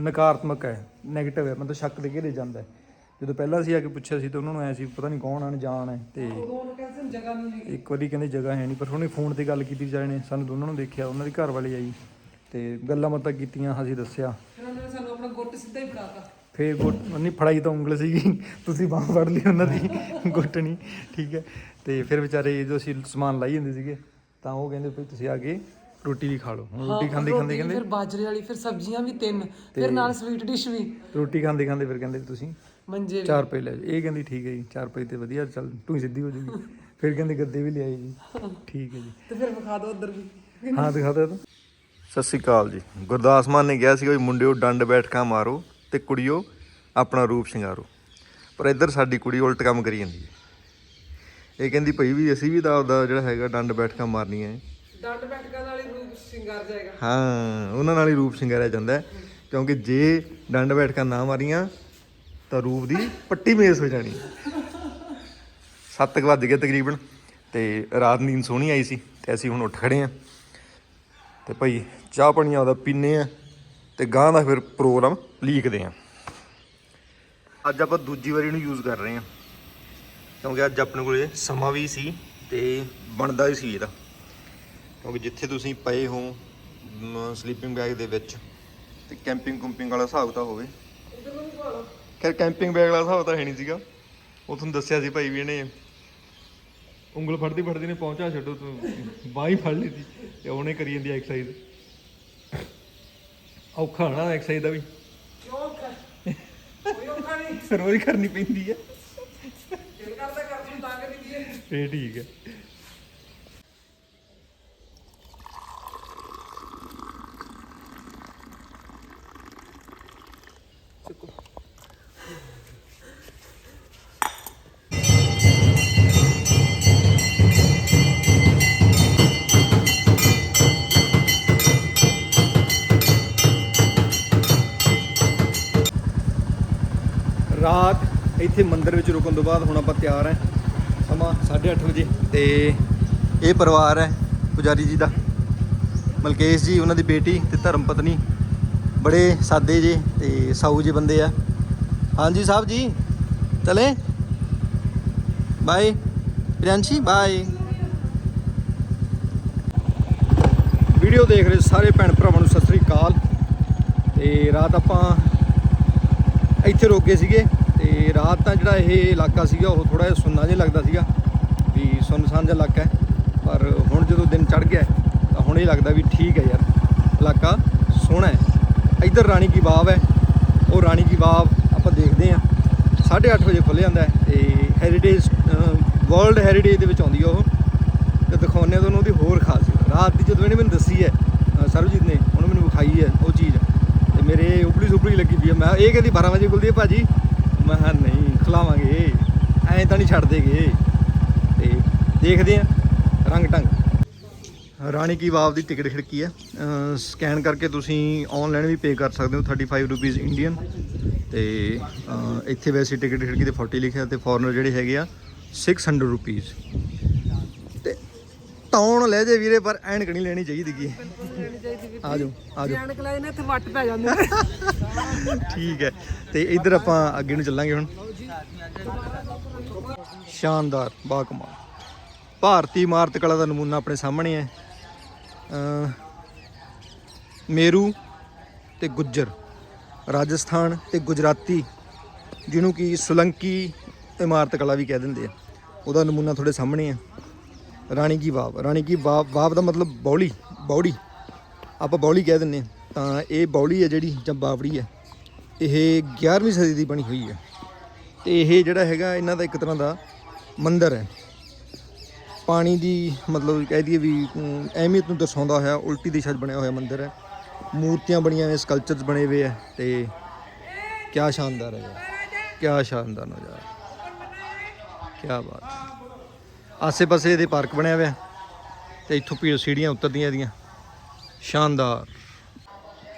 ਨਕਾਰਾਤਮਕ ਹੈ 네ਗੇਟਿਵ ਹੈ ਮਤਲਬ ਸ਼ੱਕ ਦੇ ਘੇਰੇ ਜਾਂਦਾ ਹੈ। ਜਦੋਂ ਪਹਿਲਾਂ ਅਸੀਂ ਆ ਕੇ ਪੁੱਛਿਆ ਸੀ ਤਾਂ ਉਹਨਾਂ ਨੂੰ ਐ ਸੀ ਪਤਾ ਨਹੀਂ ਕੌਣ ਅਣਜਾਣ ਹੈ ਤੇ ਇੱਕ ਵਾਰੀ ਕਹਿੰਦੇ ਜਗ੍ਹਾ ਹੈ ਨਹੀਂ ਪਰ ਉਹਨੇ ਫੋਨ ਤੇ ਗੱਲ ਕੀਤੀ ਵਿਚਾਰੇ ਨੇ ਸਾਨੂੰ ਦੋਨਾਂ ਨੂੰ ਦੇਖਿਆ ਉਹਨਾਂ ਦੀ ਘਰ ਵਾਲੀ ਆਈ। ਤੇ ਗੱਲਾਂ ਮਤਾਂ ਕੀਤੀਆਂ ਅਸੀਂ ਦੱਸਿਆ।
ਫਿਰ ਉਹਨਾਂ ਨੇ ਸਾਨੂੰ ਆਪਣਾ ਗੁੱਟ ਸਿੱਧਾ ਹੀ ਫੜਾਤਾ।
ਫੇਰ ਗੁੱਟ ਨਹੀਂ ਫੜਾਈ ਤਾਂ ਉਂਗਲ ਸੀਗੀ। ਤੁਸੀਂ ਬਾਹ ਫੜ ਲਈ ਉਹਨਾਂ ਦੀ ਗੁੱਟ ਨਹੀਂ ਠੀਕ ਹੈ। ਤੇ ਫਿਰ ਵਿਚਾਰੇ ਜਦੋਂ ਅਸੀਂ ਸਮਾਨ ਲਾਈ ਜਾਂਦੇ ਸੀਗੇ ਤਾਂ ਉਹ ਕਹਿੰਦੇ ਵੀ ਤੁਸੀਂ ਆ ਕੇ ਰੋਟੀ ਵੀ ਖਾ ਲਓ। ਹੁਣ ਰੋਟੀ ਖਾਂਦੇ ਖਾਂਦੇ ਕਹਿੰਦੇ
ਫਿਰ ਬਾਜਰੇ ਵਾਲੀ ਫਿਰ ਸਬਜ਼ੀਆਂ ਵੀ ਤਿੰਨ ਫਿਰ ਨਾਲ ਸਵੀਟ ਡਿਸ਼ ਵੀ।
ਰੋਟੀ ਖਾਂਦੇ ਖਾਂਦੇ ਫਿਰ ਕਹਿੰਦੇ ਵੀ ਤੁਸੀਂ
ਮੰਜੇ ਵੀ।
4 ਰੁਪਏ ਲੈ ਜਾਓ। ਇਹ ਕਹਿੰਦੀ ਠੀਕ ਹੈ ਜੀ 4 ਰੁਪਏ ਤੇ ਵਧੀਆ ਚੱਲ ਤੂੰ ਸਿੱਧੀ ਹੋ ਜੂਗੀ ਫਿਰ ਕਹਿੰਦੇ ਗੱਦੇ ਵੀ ਲਿਆਈ ਜੀ। ਠੀਕ ਹੈ ਜੀ।
ਤੇ ਫਿਰ ਵਿਖਾ ਦਿਓ ਉਧਰ ਵੀ।
ਹਾਂ ਦਿਖਾ ਦੇ ਤੂੰ।
ਸਤਿ ਸ੍ਰੀ ਅਕਾਲ ਜੀ। ਗੁਰਦਾਸ ਮਾਨ ਨੇ ਕਿਹਾ ਸੀ ਵੀ ਮੁੰਡਿਓ ਡੰਡ ਬੈਠਕਾਂ ਮਾਰੋ ਤੇ ਕੁੜੀਓ ਆਪਣਾ ਰੂਪ ਸ਼ਿੰਗਾਰੋ। ਪਰ ਇੱਧਰ ਸਾਡੀ ਕੁੜੀ ਉਲਟ ਕੰਮ ਕਰੀ ਜਾਂਦੀ ਹੈ। ਇਹ ਕਹਿੰਦੀ ਭਈ ਵੀ ਅਸੀਂ ਵੀ ਤਾਂ ਆਪਦਾ ਜਿਹੜਾ ਹੈਗਾ ਡੰਡ ਬੈਠਕਾਂ ਮਾਰਨੀਆਂ ਹੈ।
ਡੰਡ ਬੈਠਕਾਂ ਨਾਲ ਹੀ ਰੂਪ ਸ਼ਿੰਗਾਰ ਜਾਏਗਾ।
ਹਾਂ ਉਹਨਾਂ ਨਾਲ ਹੀ ਰੂਪ ਸ਼ਿੰਗਾਰਿਆ ਜਾਂਦਾ ਕਿਉਂਕਿ ਜੇ ਡੰਡ ਬੈਠਕਾਂ ਨਾ ਮਾਰੀਆਂ ਤਾਂ ਰੂਪ ਦੀ ਪੱਟੀ ਮੇਸ ਹੋ ਜਾਣੀ। ਸੱਤ ਕੁ ਵੱਜ ਗਏ ਤਕਰੀਬਨ ਤੇ ਰਾਤ ਨੀਂਦ ਸੋਹਣੀ ਆਈ ਸੀ ਤੇ ਅਸੀਂ ਹੁਣ ਉੱਠ ਖੜੇ ਆ ਤੇ ਭਾਈ ਚਾਹ ਪਾਣੀ ਆਪਦਾ ਪੀਨੇ ਆ ਤੇ ਗਾਂ ਦਾ ਫਿਰ ਪ੍ਰੋਗਰਾਮ ਲੀਕਦੇ ਆ। ਅੱਜ ਆਪਾਂ ਦੂਜੀ ਵਾਰੀ ਇਹਨੂੰ ਯੂਜ਼ ਕਰ ਰਹੇ ਆ। ਕਿਉਂਕਿ ਅੱਜ ਆਪਣੇ ਕੋਲੇ ਸਮਾਂ ਵੀ ਸੀ ਤੇ ਬਣਦਾ ਵੀ ਸੀ ਇਹਦਾ। ਕਿਉਂਕਿ ਜਿੱਥੇ ਤੁਸੀਂ ਪਏ ਹੋ ਸਲੀਪਿੰਗ ਬੈਗ ਦੇ ਵਿੱਚ ਤੇ ਕੈਂਪਿੰਗ ਕੁੰਪਿੰਗ ਵਾਲਾ ਹਿਸਾਬ ਤਾਂ ਹੋਵੇ। ਖੈਰ ਕੈਂਪਿੰਗ ਬੈਗ ਵਾਲਾ ਹਿਸਾਬ ਤਾਂ ਹੈ ਨਹੀਂ ਸੀਗਾ। ਉਹ ਤੁਹਾਨੂੰ ਦੱਸਿਆ ਸੀ ਭਾਈ ਵੀ ਇਹਨੇ
ਉਂਗਲ ਫੜਦੀ ਫੜਦੀ ਨੇ ਪਹੁੰਚਾ ਛੱਡੋ ਤੂੰ। ਬਾਹ ਹੀ ਫੜ ਲਈ ਸੀ ਤੇ ਉਹਨੇ ਕਰੀ ਜਾਂਦੀ ਐਕਸਰਸਾਈਜ਼ ਔਖਾ ਨਾ ਐਕਸਰਸਾਈਜ਼ ਦਾ ਵੀ।
ਕੋਈ ਔਖਾ ਨਹੀਂ।
ਰੋਜ਼ ਕਰਨੀ ਪੈਂਦੀ ਹੈ
ਦਿਲ ਕਰਦਾ ਕਰ ਤੂੰ ਤਾਂ ਕਰੀ ਦੀਏ
ਇਹ ਠੀਕ ਹੈ ਰਾਤ ਇੱਥੇ ਮੰਦਿਰ ਵਿੱਚ ਰੁਕਣ ਤੋਂ ਬਾਅਦ ਹੁਣ ਆਪਾਂ ਤਿਆਰ ਹੈ। ਸਮਾਂ 8:30 ਵਜੇ ਤੇ ਇਹ ਪਰਿਵਾਰ ਹੈ ਪੁਜਾਰੀ ਜੀ ਦਾ। ਮਲਕੇਸ਼ ਜੀ, ਉਹਨਾਂ ਦੀ ਬੇਟੀ ਤੇ ਧਰਮ ਪਤਨੀ। ਬੜੇ ਸਾਦੇ ਜੇ ਤੇ ਸਾਊ ਜੇ ਬੰਦੇ ਆ। ਹਾਂਜੀ ਸਾਹਿਬ ਜੀ, ਚਲੇ? ਬਾਏ। ਪ੍ਰਿਆੰਸ਼ੀ, ਬਾਏ। ਵੀਡੀਓ ਦੇਖ ਰਹੇ ਸਾਰੇ ਭੈਣ ਭਰਾਵਾਂ ਨੂੰ ਸਤਿ ਸ੍ਰੀ ਅਕਾਲ। ਤੇ ਰਾਤ ਆਪਾਂ ਇੱਥੇ ਰੋਕੇ ਸੀਗੇ। ਤੇ ਰਾਤ ਤਾਂ ਜਿਹੜਾ ਇਹ ਇਲਾਕਾ ਸੀਗਾ ਉਹ ਥੋੜਾ ਜਿਹਾ ਸੁੰਨਾ ਜਿਹਾ ਲੱਗਦਾ ਸੀਗਾ ਵੀ ਸੁੰਨਸਾਨ ਜਿਹਾ ਇਲਾਕਾ ਹੈ। ਪਰ ਹੁਣ ਜਦੋਂ ਦਿਨ ਚੜ ਗਿਆ ਤਾਂ ਹੁਣ ਇਹ ਲੱਗਦਾ ਵੀ ਠੀਕ ਹੈ ਯਾਰ। ਇਲਾਕਾ ਸੋਹਣਾ ਹੈ। ਇੱਧਰ ਰਾਣੀ ਕੀ ਬਾਵ ਹੈ। ਉਹ ਰਾਣੀ ਕੀ ਬਾਵ ਆਪਾਂ ਦੇਖਦੇ ਹਾਂ। 8:30 ਵਜੇ ਖੁੱਲ੍ਹ ਜਾਂਦਾ ਹੈ ਤੇ ਹੈਰੀਟੇਜ ਵਰਲਡ ਹੈਰੀਟੇਜ ਦੇ ਵਿੱਚ ਆਉਂਦੀ ਹੈ ਉਹ। ਤੇ ਦਿਖਾਉਂਦੇ ਤੁਹਾਨੂੰ ਉਹਦੀ ਹੋਰ ਖਾਸੀਅਤ ਰਾਤ ਦੀ ਜਦੋਂ ਇਹਨੇ ਮੈਨੂੰ ਦੱਸੀ ਹੈ ਅ, ਸਰਬਜੀਤ ਨੇ ਉਹਨੇ ਮੈਨੂੰ ਵਿਖਾਈ ਹੈ ਉਹ ਚੀਜ਼। ਤੇ ਮੇਰੇ ਉਬਲੀ ਸੁਬਲੀ ਲੱਗੀ ਪਈ ਹੈ। ਮੈਂ ਇਹ ਕਹਿੰਦੀ 12 ਵਜੇ ਖੁੱਲਦੀ ਹੈ ਭਾਜੀ। ਮੈਂ ਕਿਹਾ ਨਹੀਂ ਖਿਲਾਵਾਂਗੇ। ਐਂ ਤਾਂ ਨਹੀਂ ਛੱਡ ਦੇਗੇ ਤੇ ਦੇਖਦੇ ਆ ਰੰਗ ਢੰਗ। ਰਾਣੀ ਕੀ ਵਾਵ ਦੀ ਟਿਕਟ ਖਿੜਕੀ ਹੈ ਸਕੈਨ ਕਰਕੇ ਤੁਸੀਂ ਆਨਲਾਈਨ ਵੀ ਪੇ ਕਰ ਸਕਦੇ ਹੋ 35 ਰੁਪੀਸ ਇੰਡੀਅਨ ਤੇ ਇੱਥੇ ਵੈਸੇ ਟਿਕਟ ਖਿੜਕੀ ਤੇ 40 ਲਿਖਿਆ ਤੇ ਫੋਰਨਰ ਜਿਹੜੇ ਹੈਗੇ ਆ 600 ਰੁਪੀਸ ਤੇ ਟੌਣ ਲੈ ਜੇ ਵੀਰੇ ਪਰ ਐਨਕ ਨਹੀਂ ਲੈਣੀ ਚਾਹੀਦੀ ਕੀ ਆ ਜਾਓ ਆ ਜਾਓ।
ਐਨਕ ਲਾਏ ਨੇ ਤੇ ਵੱਟ ਪੈ ਜਾਂਦੇ
ਠੀਕ ਹੈ। ਤੇ ਇੱਧਰ ਆਪਾਂ ਅੱਗੇ ਨੂੰ ਚੱਲਾਂਗੇ ਹੁਣ। ਸ਼ਾਨਦਾਰ, ਬਾਕਮਾਲ। ਭਾਰਤੀ ਇਮਾਰਤ ਕਲਾ ਦਾ ਨਮੂਨਾ ਆਪਣੇ ਸਾਹਮਣੇ ਹੈ। ਮੇਰੂ ਤੇ ਗੁੱਜਰ, ਰਾਜਸਥਾਨ ਤੇ ਗੁਜਰਾਤੀ, ਜਿਹਨੂੰ ਕਿ ਸੁਲੰਕੀ ਇਮਾਰਤ ਕਲਾ ਵੀ ਕਹਿ ਦਿੰਦੇ ਆ। ਉਹਦਾ ਨਮੂਨਾ ਤੁਹਾਡੇ ਸਾਹਮਣੇ ਹੈ। ਰਾਣੀ ਕੀ ਬਾਬ ਰਾਣੀ ਕੀ ਬਾਬ ਬਾਬ ਦਾ ਮਤਲਬ ਬੌਲੀ, ਬੌੜੀ। ਆਪਾਂ ਬੌਲੀ ਕਹਿ ਦਿੰਨੇ ਆ ਤਾਂ ਇਹ ਬੌਲੀ ਹੈ ਜਿਹੜੀ, ਜਾਂ ਬਾਵੜੀ ਹੈ, ਇਹ 11ਵੀਂ ਸਦੀ ਦੀ ਬਣੀ ਹੋਈ ਹੈ। ਤੇ ਇਹ ਜਿਹੜਾ ਹੈਗਾ, ਇਹਨਾਂ ਦਾ ਇੱਕ ਤਰ੍ਹਾਂ ਦਾ ਮੰਦਿਰ ਹੈ। ਪਾਣੀ ਦੀ ਮਤਲਬ ਕਹਿ ਦਈਏ ਵੀ ਅਹਿਮੀਅਤ ਨੂੰ ਦਰਸਾਉਂਦਾ ਹੋਇਆ, ਉਲਟੀ ਦਿਸ਼ਾ 'ਚ ਬਣਿਆ ਹੋਇਆ ਮੰਦਿਰ ਹੈ। ਮੂਰਤੀਆਂ ਬਣੀਆਂ ਨੇ ਸਕਲਪਚਰਸ ਬਣੇ ਹੋਏ ਹੈ, ਤੇ ਕਿਆ ਸ਼ਾਨਦਾਰ ਹੈ ਯਾਰ। ਕਿਆ ਸ਼ਾਨਦਾਰ ਨਜ਼ਾਰਾ। ਕਿਆ ਬਾਤ ਆਸੇ-ਪਾਸੇ ਇਹਦੇ ਪਾਰਕ ਬਣਿਆ ਹੋਇਆ ਹੈ, ਤੇ ਇੱਥੋਂ ਪੀੜ ਸੀੜੀਆਂ ਉਤਰਦੀਆਂ ਇਹਦੀਆਂ। ਸ਼ਾਨਦਾਰ।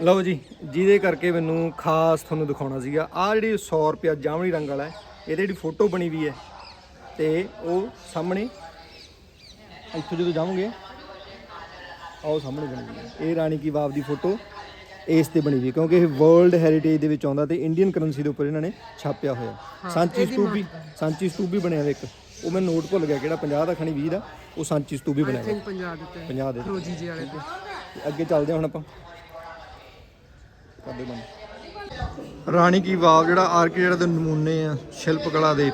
ਲਓ ਜੀ ਜਿਹਦੇ ਕਰਕੇ ਮੈਨੂੰ ਖਾਸ ਤੁਹਾਨੂੰ ਦਿਖਾਉਣਾ ਸੀਗਾ। ਆ ਜਿਹੜੀ 100 ਰੁਪਿਆ ਜਾਮਣੀ ਰੰਗ ਵਾਲਾ ਹੈ ਇਹਦੇ ਜਿਹੜੀ ਫੋਟੋ ਬਣੀ ਵੀ ਹੈ ਤੇ ਉਹ ਸਾਹਮਣੇ ਇੱਥੋਂ ਜਦੋਂ ਜਾਵਾਂਗੇ ਆਓ ਸਾਹਮਣੇ ਬਣੀ ਹੈ। ਇਹ ਰਾਣੀ ਕੀ ਬਾਬ ਦੀ ਫੋਟੋ ਇਸ ਤੇ ਬਣੀ ਹੈ ਕਿਉਂਕਿ ਇਹ ਵਰਲਡ ਹੈਰੀਟੇਜ ਦੇ ਵਿੱਚ ਆਉਂਦਾ ਤੇ ਇੰਡੀਅਨ ਕਰੰਸੀ ਦੇ ਉੱਪਰ ਇਹਨਾਂ ਨੇ ਛਾਪਿਆ ਹੋਇਆ। ਸਾਂਚੀ ਸਤੂਪ ਵੀ ਸਾਂਚੀ ਸਤੂਪ ਵੀ ਬਣਿਆ ਹੋਇਆ ਇੱਕ। ਉਹ ਮੈਂ ਨੋਟ ਭੁੱਲ ਗਿਆ ਕਿਹੜਾ 50 ਦਾ ਖਣੀ 20 ਦਾ ਉਹ ਸਾਂਚੀ ਸਤੂਪ ਵੀ ਬਣਿਆ ਹੋਇਆ।
ਪੰਜਾਬ ਦਿੱਤੇ
50 ਦੇ
ਰੋਜੀ ਜੀ ਵਾਲੇ ਤੇ
ਤੇ। ਅੱਗੇ ਚੱਲਦੇ ਹਾਂ ਹੁਣ ਆਪਾਂ। ਕਰਦੇ ਬੰਦ ਰਾਣੀ ਕੀ ਵਾਵ, ਜਿਹੜਾ ਆਰਕੀਟੈਕਟ ਦੇ ਨਮੂਨੇ ਆ ਸ਼ਿਲਪ ਕਲਾ ਦੇ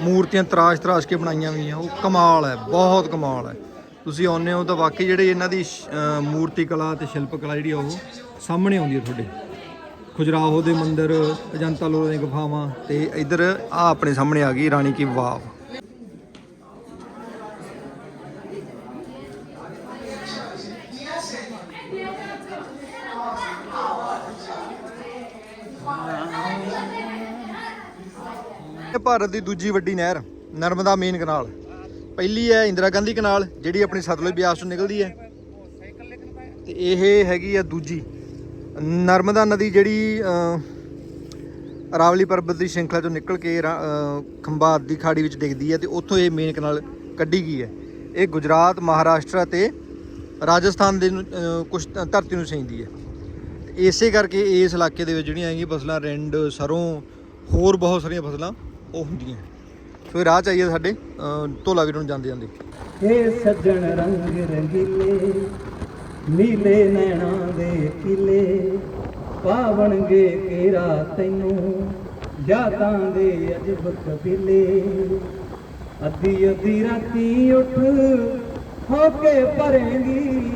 ਮੂਰਤੀਆਂ ਤਰਾਸ਼ ਤਰਾਸ਼ ਕੇ ਬਣਾਈਆਂ ਹੋਈਆਂ, ਉਹ ਕਮਾਲ ਹੈ, ਬਹੁਤ ਕਮਾਲ ਹੈ। ਤੁਸੀਂ ਆਉਂਦੇ ਹੋ ਤਾਂ ਵਾਕਈ ਜਿਹੜੇ ਇਹਨਾਂ ਦੀ ਸ਼- ਮੂਰਤੀ ਕਲਾ ਤੇ ਸ਼ਿਲਪ ਕਲਾ ਜਿਹੜੀ ਆ ਉਹ ਸਾਹਮਣੇ ਆਉਂਦੀ ਹੈ ਤੁਹਾਡੇ। ਖੁਜਰਾਹੋ ਦੇ ਮੰਦਿਰ, ਅਜੰਤਾ ਲੋਰਾਂ ਦੀਆਂ ਗੁਫਾਵਾਂ ਤੇ ਇੱਧਰ ਆ ਆਪਣੇ ਸਾਹਮਣੇ ਆ ਗਈ ਰਾਣੀ ਕੀ ਵਾਵ। ਭਾਰਤ ਦੀ ਦੂਜੀ ਵੱਡੀ ਨਹਿਰ, ਨਰਮਦਾ ਮੇਨ ਕਨਾਲ ਪਹਿਲੀ ਹੈ ਇੰਦਰਾ ਗਾਂਧੀ ਕਨਾਲ ਜਿਹੜੀ ਆਪਣੀ ਸਤਲੁਜ ਬਿਆਸ ਤੋਂ ਨਿਕਲਦੀ ਹੈ। ਤੇ ਇਹ ਹੈਗੀ ਆ ਦੂਜੀ। ਨਰਮਦਾ ਨਦੀ ਜਿਹੜੀ ਅਰਾਵਲੀ ਪਰਬਤ ਦੀ ਸ਼੍ਰਿੰਖਲਾ ਚੋਂ ਨਿਕਲ ਕੇ ਰਾ- ਖੰਭਾਤ ਦੀ ਖਾੜੀ ਵਿੱਚ ਡਿੱਗਦੀ ਹੈ ਤੇ ਉੱਥੋਂ ਇਹ ਮੇਨ ਕਨਾਲ ਕੱਢੀ ਗਈ ਹੈ। ਇਹ ਗੁਜਰਾਤ, ਮਹਾਰਾਸ਼ਟਰ ਅਤੇ ਰਾਜਸਥਾਨ ਦੇ ਕੁਝ ਧਰਤੀ ਨੂੰ ਸਿੰਜਦੀ ਹੈ। ਇਸੇ ਕਰਕੇ ਇਸ ਇਲਾਕੇ ਦੇ ਵਿੱਚ ਜਿਹੜੀਆਂ ਹੈਗੀਆਂ ਫਸਲਾਂ, ਰਿੰਡ, ਸਰੋਂ, ਹੋਰ ਬਹੁਤ ਸਾਰੀਆਂ ਫਸਲਾਂ ਉਹ ਹੁੰਦੀਆਂ। ਸੋ ਰਾਹ ਚਾਹੀਏ ਸਾਡੇ ਅਹ, ਵੀਰ ਨੂੰ ਜਾਂਦੇ ਜਾਂਦੇ।
ਏ ਸੱਜਣ ਰੰਗ ਰੰਗੀਲੇ ਨੀਲੇ ਨੈਣਾ ਦੇ ਪੀਲੇ ਪਾਵਣਗੇ ਕੇਰਾ ਤੈਨੂੰ ਯਾਦਾਂ ਦੇ ਅਜਬ ਕਬੀਲੇ। ਅੱਧੀ ਅੱਧੀ ਰਾਤੀ ਉੱਠ ਹੋ ਕੇ ਭਰੇਂਗੀ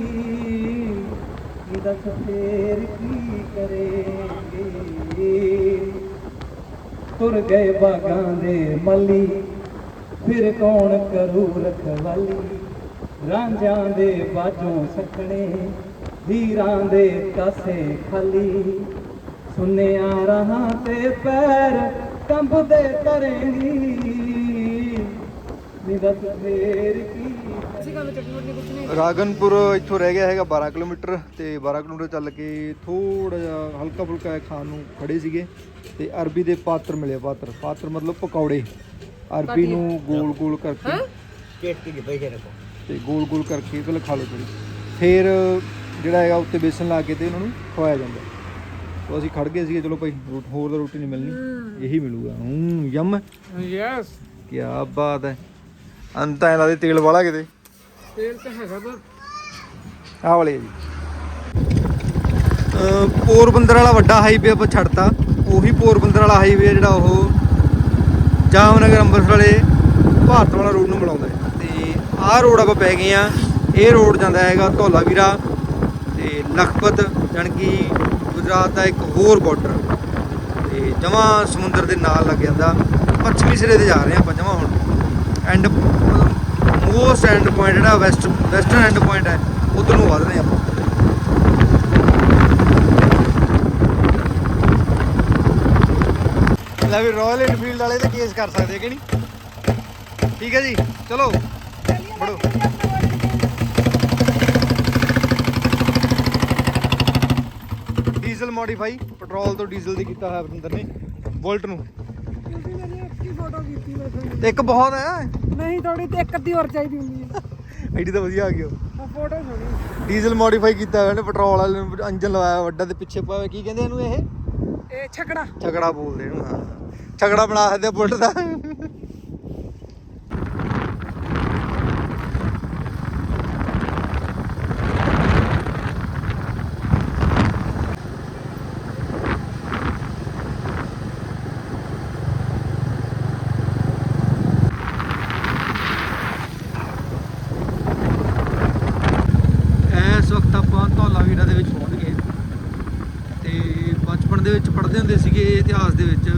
ਦੱਸ ਫੇਰ ਕੀ ਕਰੇਂਗੀ? ਤੁਰ ਗਏ ਬਾਗਾਂ ਦੇ ਮੱਲੀ, ਫਿਰ ਕੌਣ ਕਰੂ ਰਖਵਾਲੀ? ਰਾਂਝਾਂ ਦੇ ਬਾਜੋਂ ਸੱਕਣੇ, ਵੀਰਾਂ ਦੇ ਕਾਸੇ ਖਾਲੀ। ਸੁਨਿਆ ਰਹਾ ਤੇ ਪੈਰ ਕੰਬਦੇ ਕਰੇਂਗੀ ਨਿਦਤ ਫੇਰ ਕੀ
ਰਾਗਨਪੁਰ ਇੱਥੋਂ ਰਹਿ ਗਿਆ ਹੈਗਾ 12 ਕਿਲੋਮੀਟਰ ਤੇ 12 ਕਿਲੋਮੀਟਰ ਚੱਲ ਕੇ ਥੋੜਾ ਜਿਹਾ ਹਲਕਾ ਫੁਲਕਾ ਖਾਣ ਨੂੰ ਖੜੇ ਸੀਗੇ ਤੇ ਅਰਬੀ ਦੇ ਪਾਤਰ ਮਿਲੇ ਪਾਤਰ। ਪਾਤਰ ਮਤਲਬ ਪਕੌੜੇ। ਅਰਬੀ ਨੂੰ ਗੋਲ ਗੋਲ ਕਰਕੇ ਤੇ ਗੋਲ ਗੋਲ ਕਰਕੇ ਪਹਿਲਾਂ ਖਾ ਲਓ ਥੋੜੀ ਫਿਰ ਜਿਹੜਾ ਹੈਗਾ ਉੱਤੇ ਬੇਸਨ ਲਾ ਕੇ ਤੇ ਇਹਨਾਂ ਨੂੰ ਖਵਾਇਆ ਜਾਂਦਾ। ਤੋ ਅਸੀਂ ਖੜ ਗਏ ਸੀਗੇ ਚਲੋ ਭਾਈ ਹੋਰ ਤਾਂ ਰੋਟੀ ਨਹੀਂ ਮਿਲਣੀ। ਇਹੀ ਮਿਲੂਗਾ। ਹੂੰ ਯਮ।
ਯੈਸ।
ਕੀ ਬਾਤ ਹੈ। ਅੰਤ ਐ ਲਾਦੇ ਤੇਲ ਵਾਲਾ ਕਿਤੇ।
ਤੇਲ ਤਾਂ ਹੈਗਾ ਪਰ
ਆਹ ਵਾਲੇ ਆ ਜੀ। ਪੋਰਬੰਦਰ ਵਾਲਾ ਵੱਡਾ ਹਾਈਵੇ ਆਪਾਂ ਛੱਡਤਾ। ਉਹੀ ਪੋਰਬੰਦਰ ਵਾਲਾ ਹਾਈਵੇ ਜਿਹੜਾ ਉਹ ਜਾਮਨਗਰ ਅੰਮ੍ਰਿਤਸਰ ਵਾਲੇ ਭਾਰਤ ਵਾਲਾ ਰੋਡ ਨੂੰ ਮਿਲਾਉਂਦਾ ਹੈ। ਤੇ ਆਹ ਰੋਡ ਆਪਾਂ ਪੈ ਗਏ ਆ ਇਹ ਰੋਡ ਜਾਂਦਾ ਹੈਗਾ ਧੌਲਾ ਵੀਰਾ ਤੇ ਲਖਪਤ ਜਾਣੀ ਕਿ ਗੁਜਰਾਤ ਦਾ ਇੱਕ ਹੋਰ ਬਾਰਡਰ ਤੇ ਜਮਾ ਸਮੁੰਦਰ ਦੇ ਨਾਲ ਲੱਗ ਜਾਂਦਾ। ਪੱਛਮੀ ਸਿਰੇ ਤੇ ਜਾ ਰਹੇ ਹਾਂ ਆਪਾਂ ਜਮਾ ਹੁਣ। ਐਂਡ ਉਹ ਸਟੈਂਡ ਪੁਆਇੰਟ ਜਿਹੜਾ ਵੈਸਟ ਵੈਸਟਰਨ ਐਂਡ ਪੁਆਇੰਟ ਹੈ, ਉਧਰ ਨੂੰ ਵਧ ਰਹੇ ਆਪਾਂ। ਲੈ ਵੀ ਰਾਇਲ ਇਨਫੀਲਡ ਵਾਲੇ ਤੇ ਕੇਸ ਕਰ ਸਕਦੇ ਕਿ ਨਹੀਂ? ਠੀਕ ਹੈ ਜੀ, ਚਲੋ। ਫੜੋ। ਡੀਜ਼ਲ ਮੋਡੀਫਾਈ ਪੈਟਰੋਲ ਤੋਂ ਡੀਜ਼ਲ ਦੀ ਕੀਤਾ ਹੋਇਆ ਬਰਿੰਦਰ ਨੇ, ਵੋਲਟ ਨੂੰ
ਤੁਸੀਂ ਮੇਰੀ ਇੱਕ ਹੀ ਫੋਟੋ ਕੀਤੀ ਬਸ
ਤੇ ਇੱਕ ਬਹੁਤ ਹੈ।
ਨਹੀਂ ਥੋੜੀ ਤੇ ਇੱਕ ਅੱਧੀ ਹੋਰ ਚਾਹੀਦੀ ਹੁੰਦੀ ਹੈ।
ਐਡੀ ਤਾਂ ਵਧੀਆ ਆ ਗਿਆ
ਆ ਫੋਟੋ ਛੋੜੀ।
ਡੀਜ਼ਲ ਮੋਡੀਫਾਈ ਕੀਤਾ ਹੋਇਆ ਨੇ ਪੈਟਰੋਲ ਵਾਲੇ ਨੂੰ ਇੰਜਨ ਲਵਾਇਆ ਵੱਡਾ ਤੇ ਪਿੱਛੇ ਪਾਇਆ ਕੀ ਕਹਿੰਦੇ ਇਹਨੂੰ ਇਹ?
ਇਹ ਛਕੜਾ
ਛਗੜਾ ਬੋਲਦੇ ਇਹਨੂੰ ਹਾਂ। ਛਗੜਾ ਬਣਾ ਸਕਦੇ ਬੁਲਟ ਦਾ ਇਸ ਵਕਤ ਆਪਾਂ ਧੌਲਾ ਵੀਰਾ ਦੇ ਵਿੱਚ ਪਹੁੰਚ ਗਏ ਤੇ ਬਚਪਨ ਦੇ ਵਿੱਚ ਪੜ੍ਹਦੇ ਹੁੰਦੇ ਸੀਗੇ ਇਤਿਹਾਸ ਦੇ ਵਿੱਚ।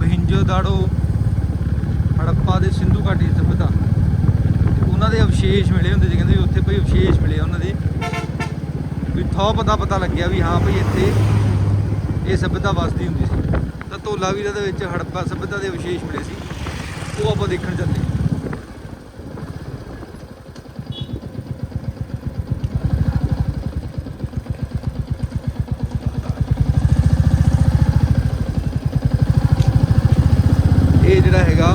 ਮਹਿੰਜੋ ਦਾੜੋ, ਹੜੱਪਾ ਦੇ ਸਿੰਧੂ ਘਾਟੀ ਦੀ ਸਭਿਅਤਾ। ਤੇ ਉਹਨਾਂ ਦੇ ਅਵਸ਼ੇਸ਼ ਮਿਲੇ ਹੁੰਦੇ ਸੀ, ਕਹਿੰਦੇ ਵੀ ਉੱਥੇ ਭਈ ਅਵਸ਼ੇਸ਼ ਮਿਲੇ ਆ ਉਹਨਾਂ ਦੇ। ਵੀ ਥੋ ਪਤਾ ਪਤਾ ਲੱਗਿਆ ਵੀ ਹਾਂ ਭਈ ਇੱਥੇ ਇਹ ਸਭਿਅਤਾ ਵਸਦੀ ਹੁੰਦੀ ਸੀ। ਤਾਂ ਧੌਲਾ ਵੀਰਾ ਦੇ ਵਿੱਚ ਹੜੱਪਾ ਸਭਿਅਤਾ ਦੇ ਅਵਸ਼ੇਸ਼ ਮਿਲੇ ਸੀ। ਉਹ ਆਪਾਂ ਦੇਖਣ ਚੱਲੇ ਇਹ ਜਿਹੜਾ ਹੈਗਾ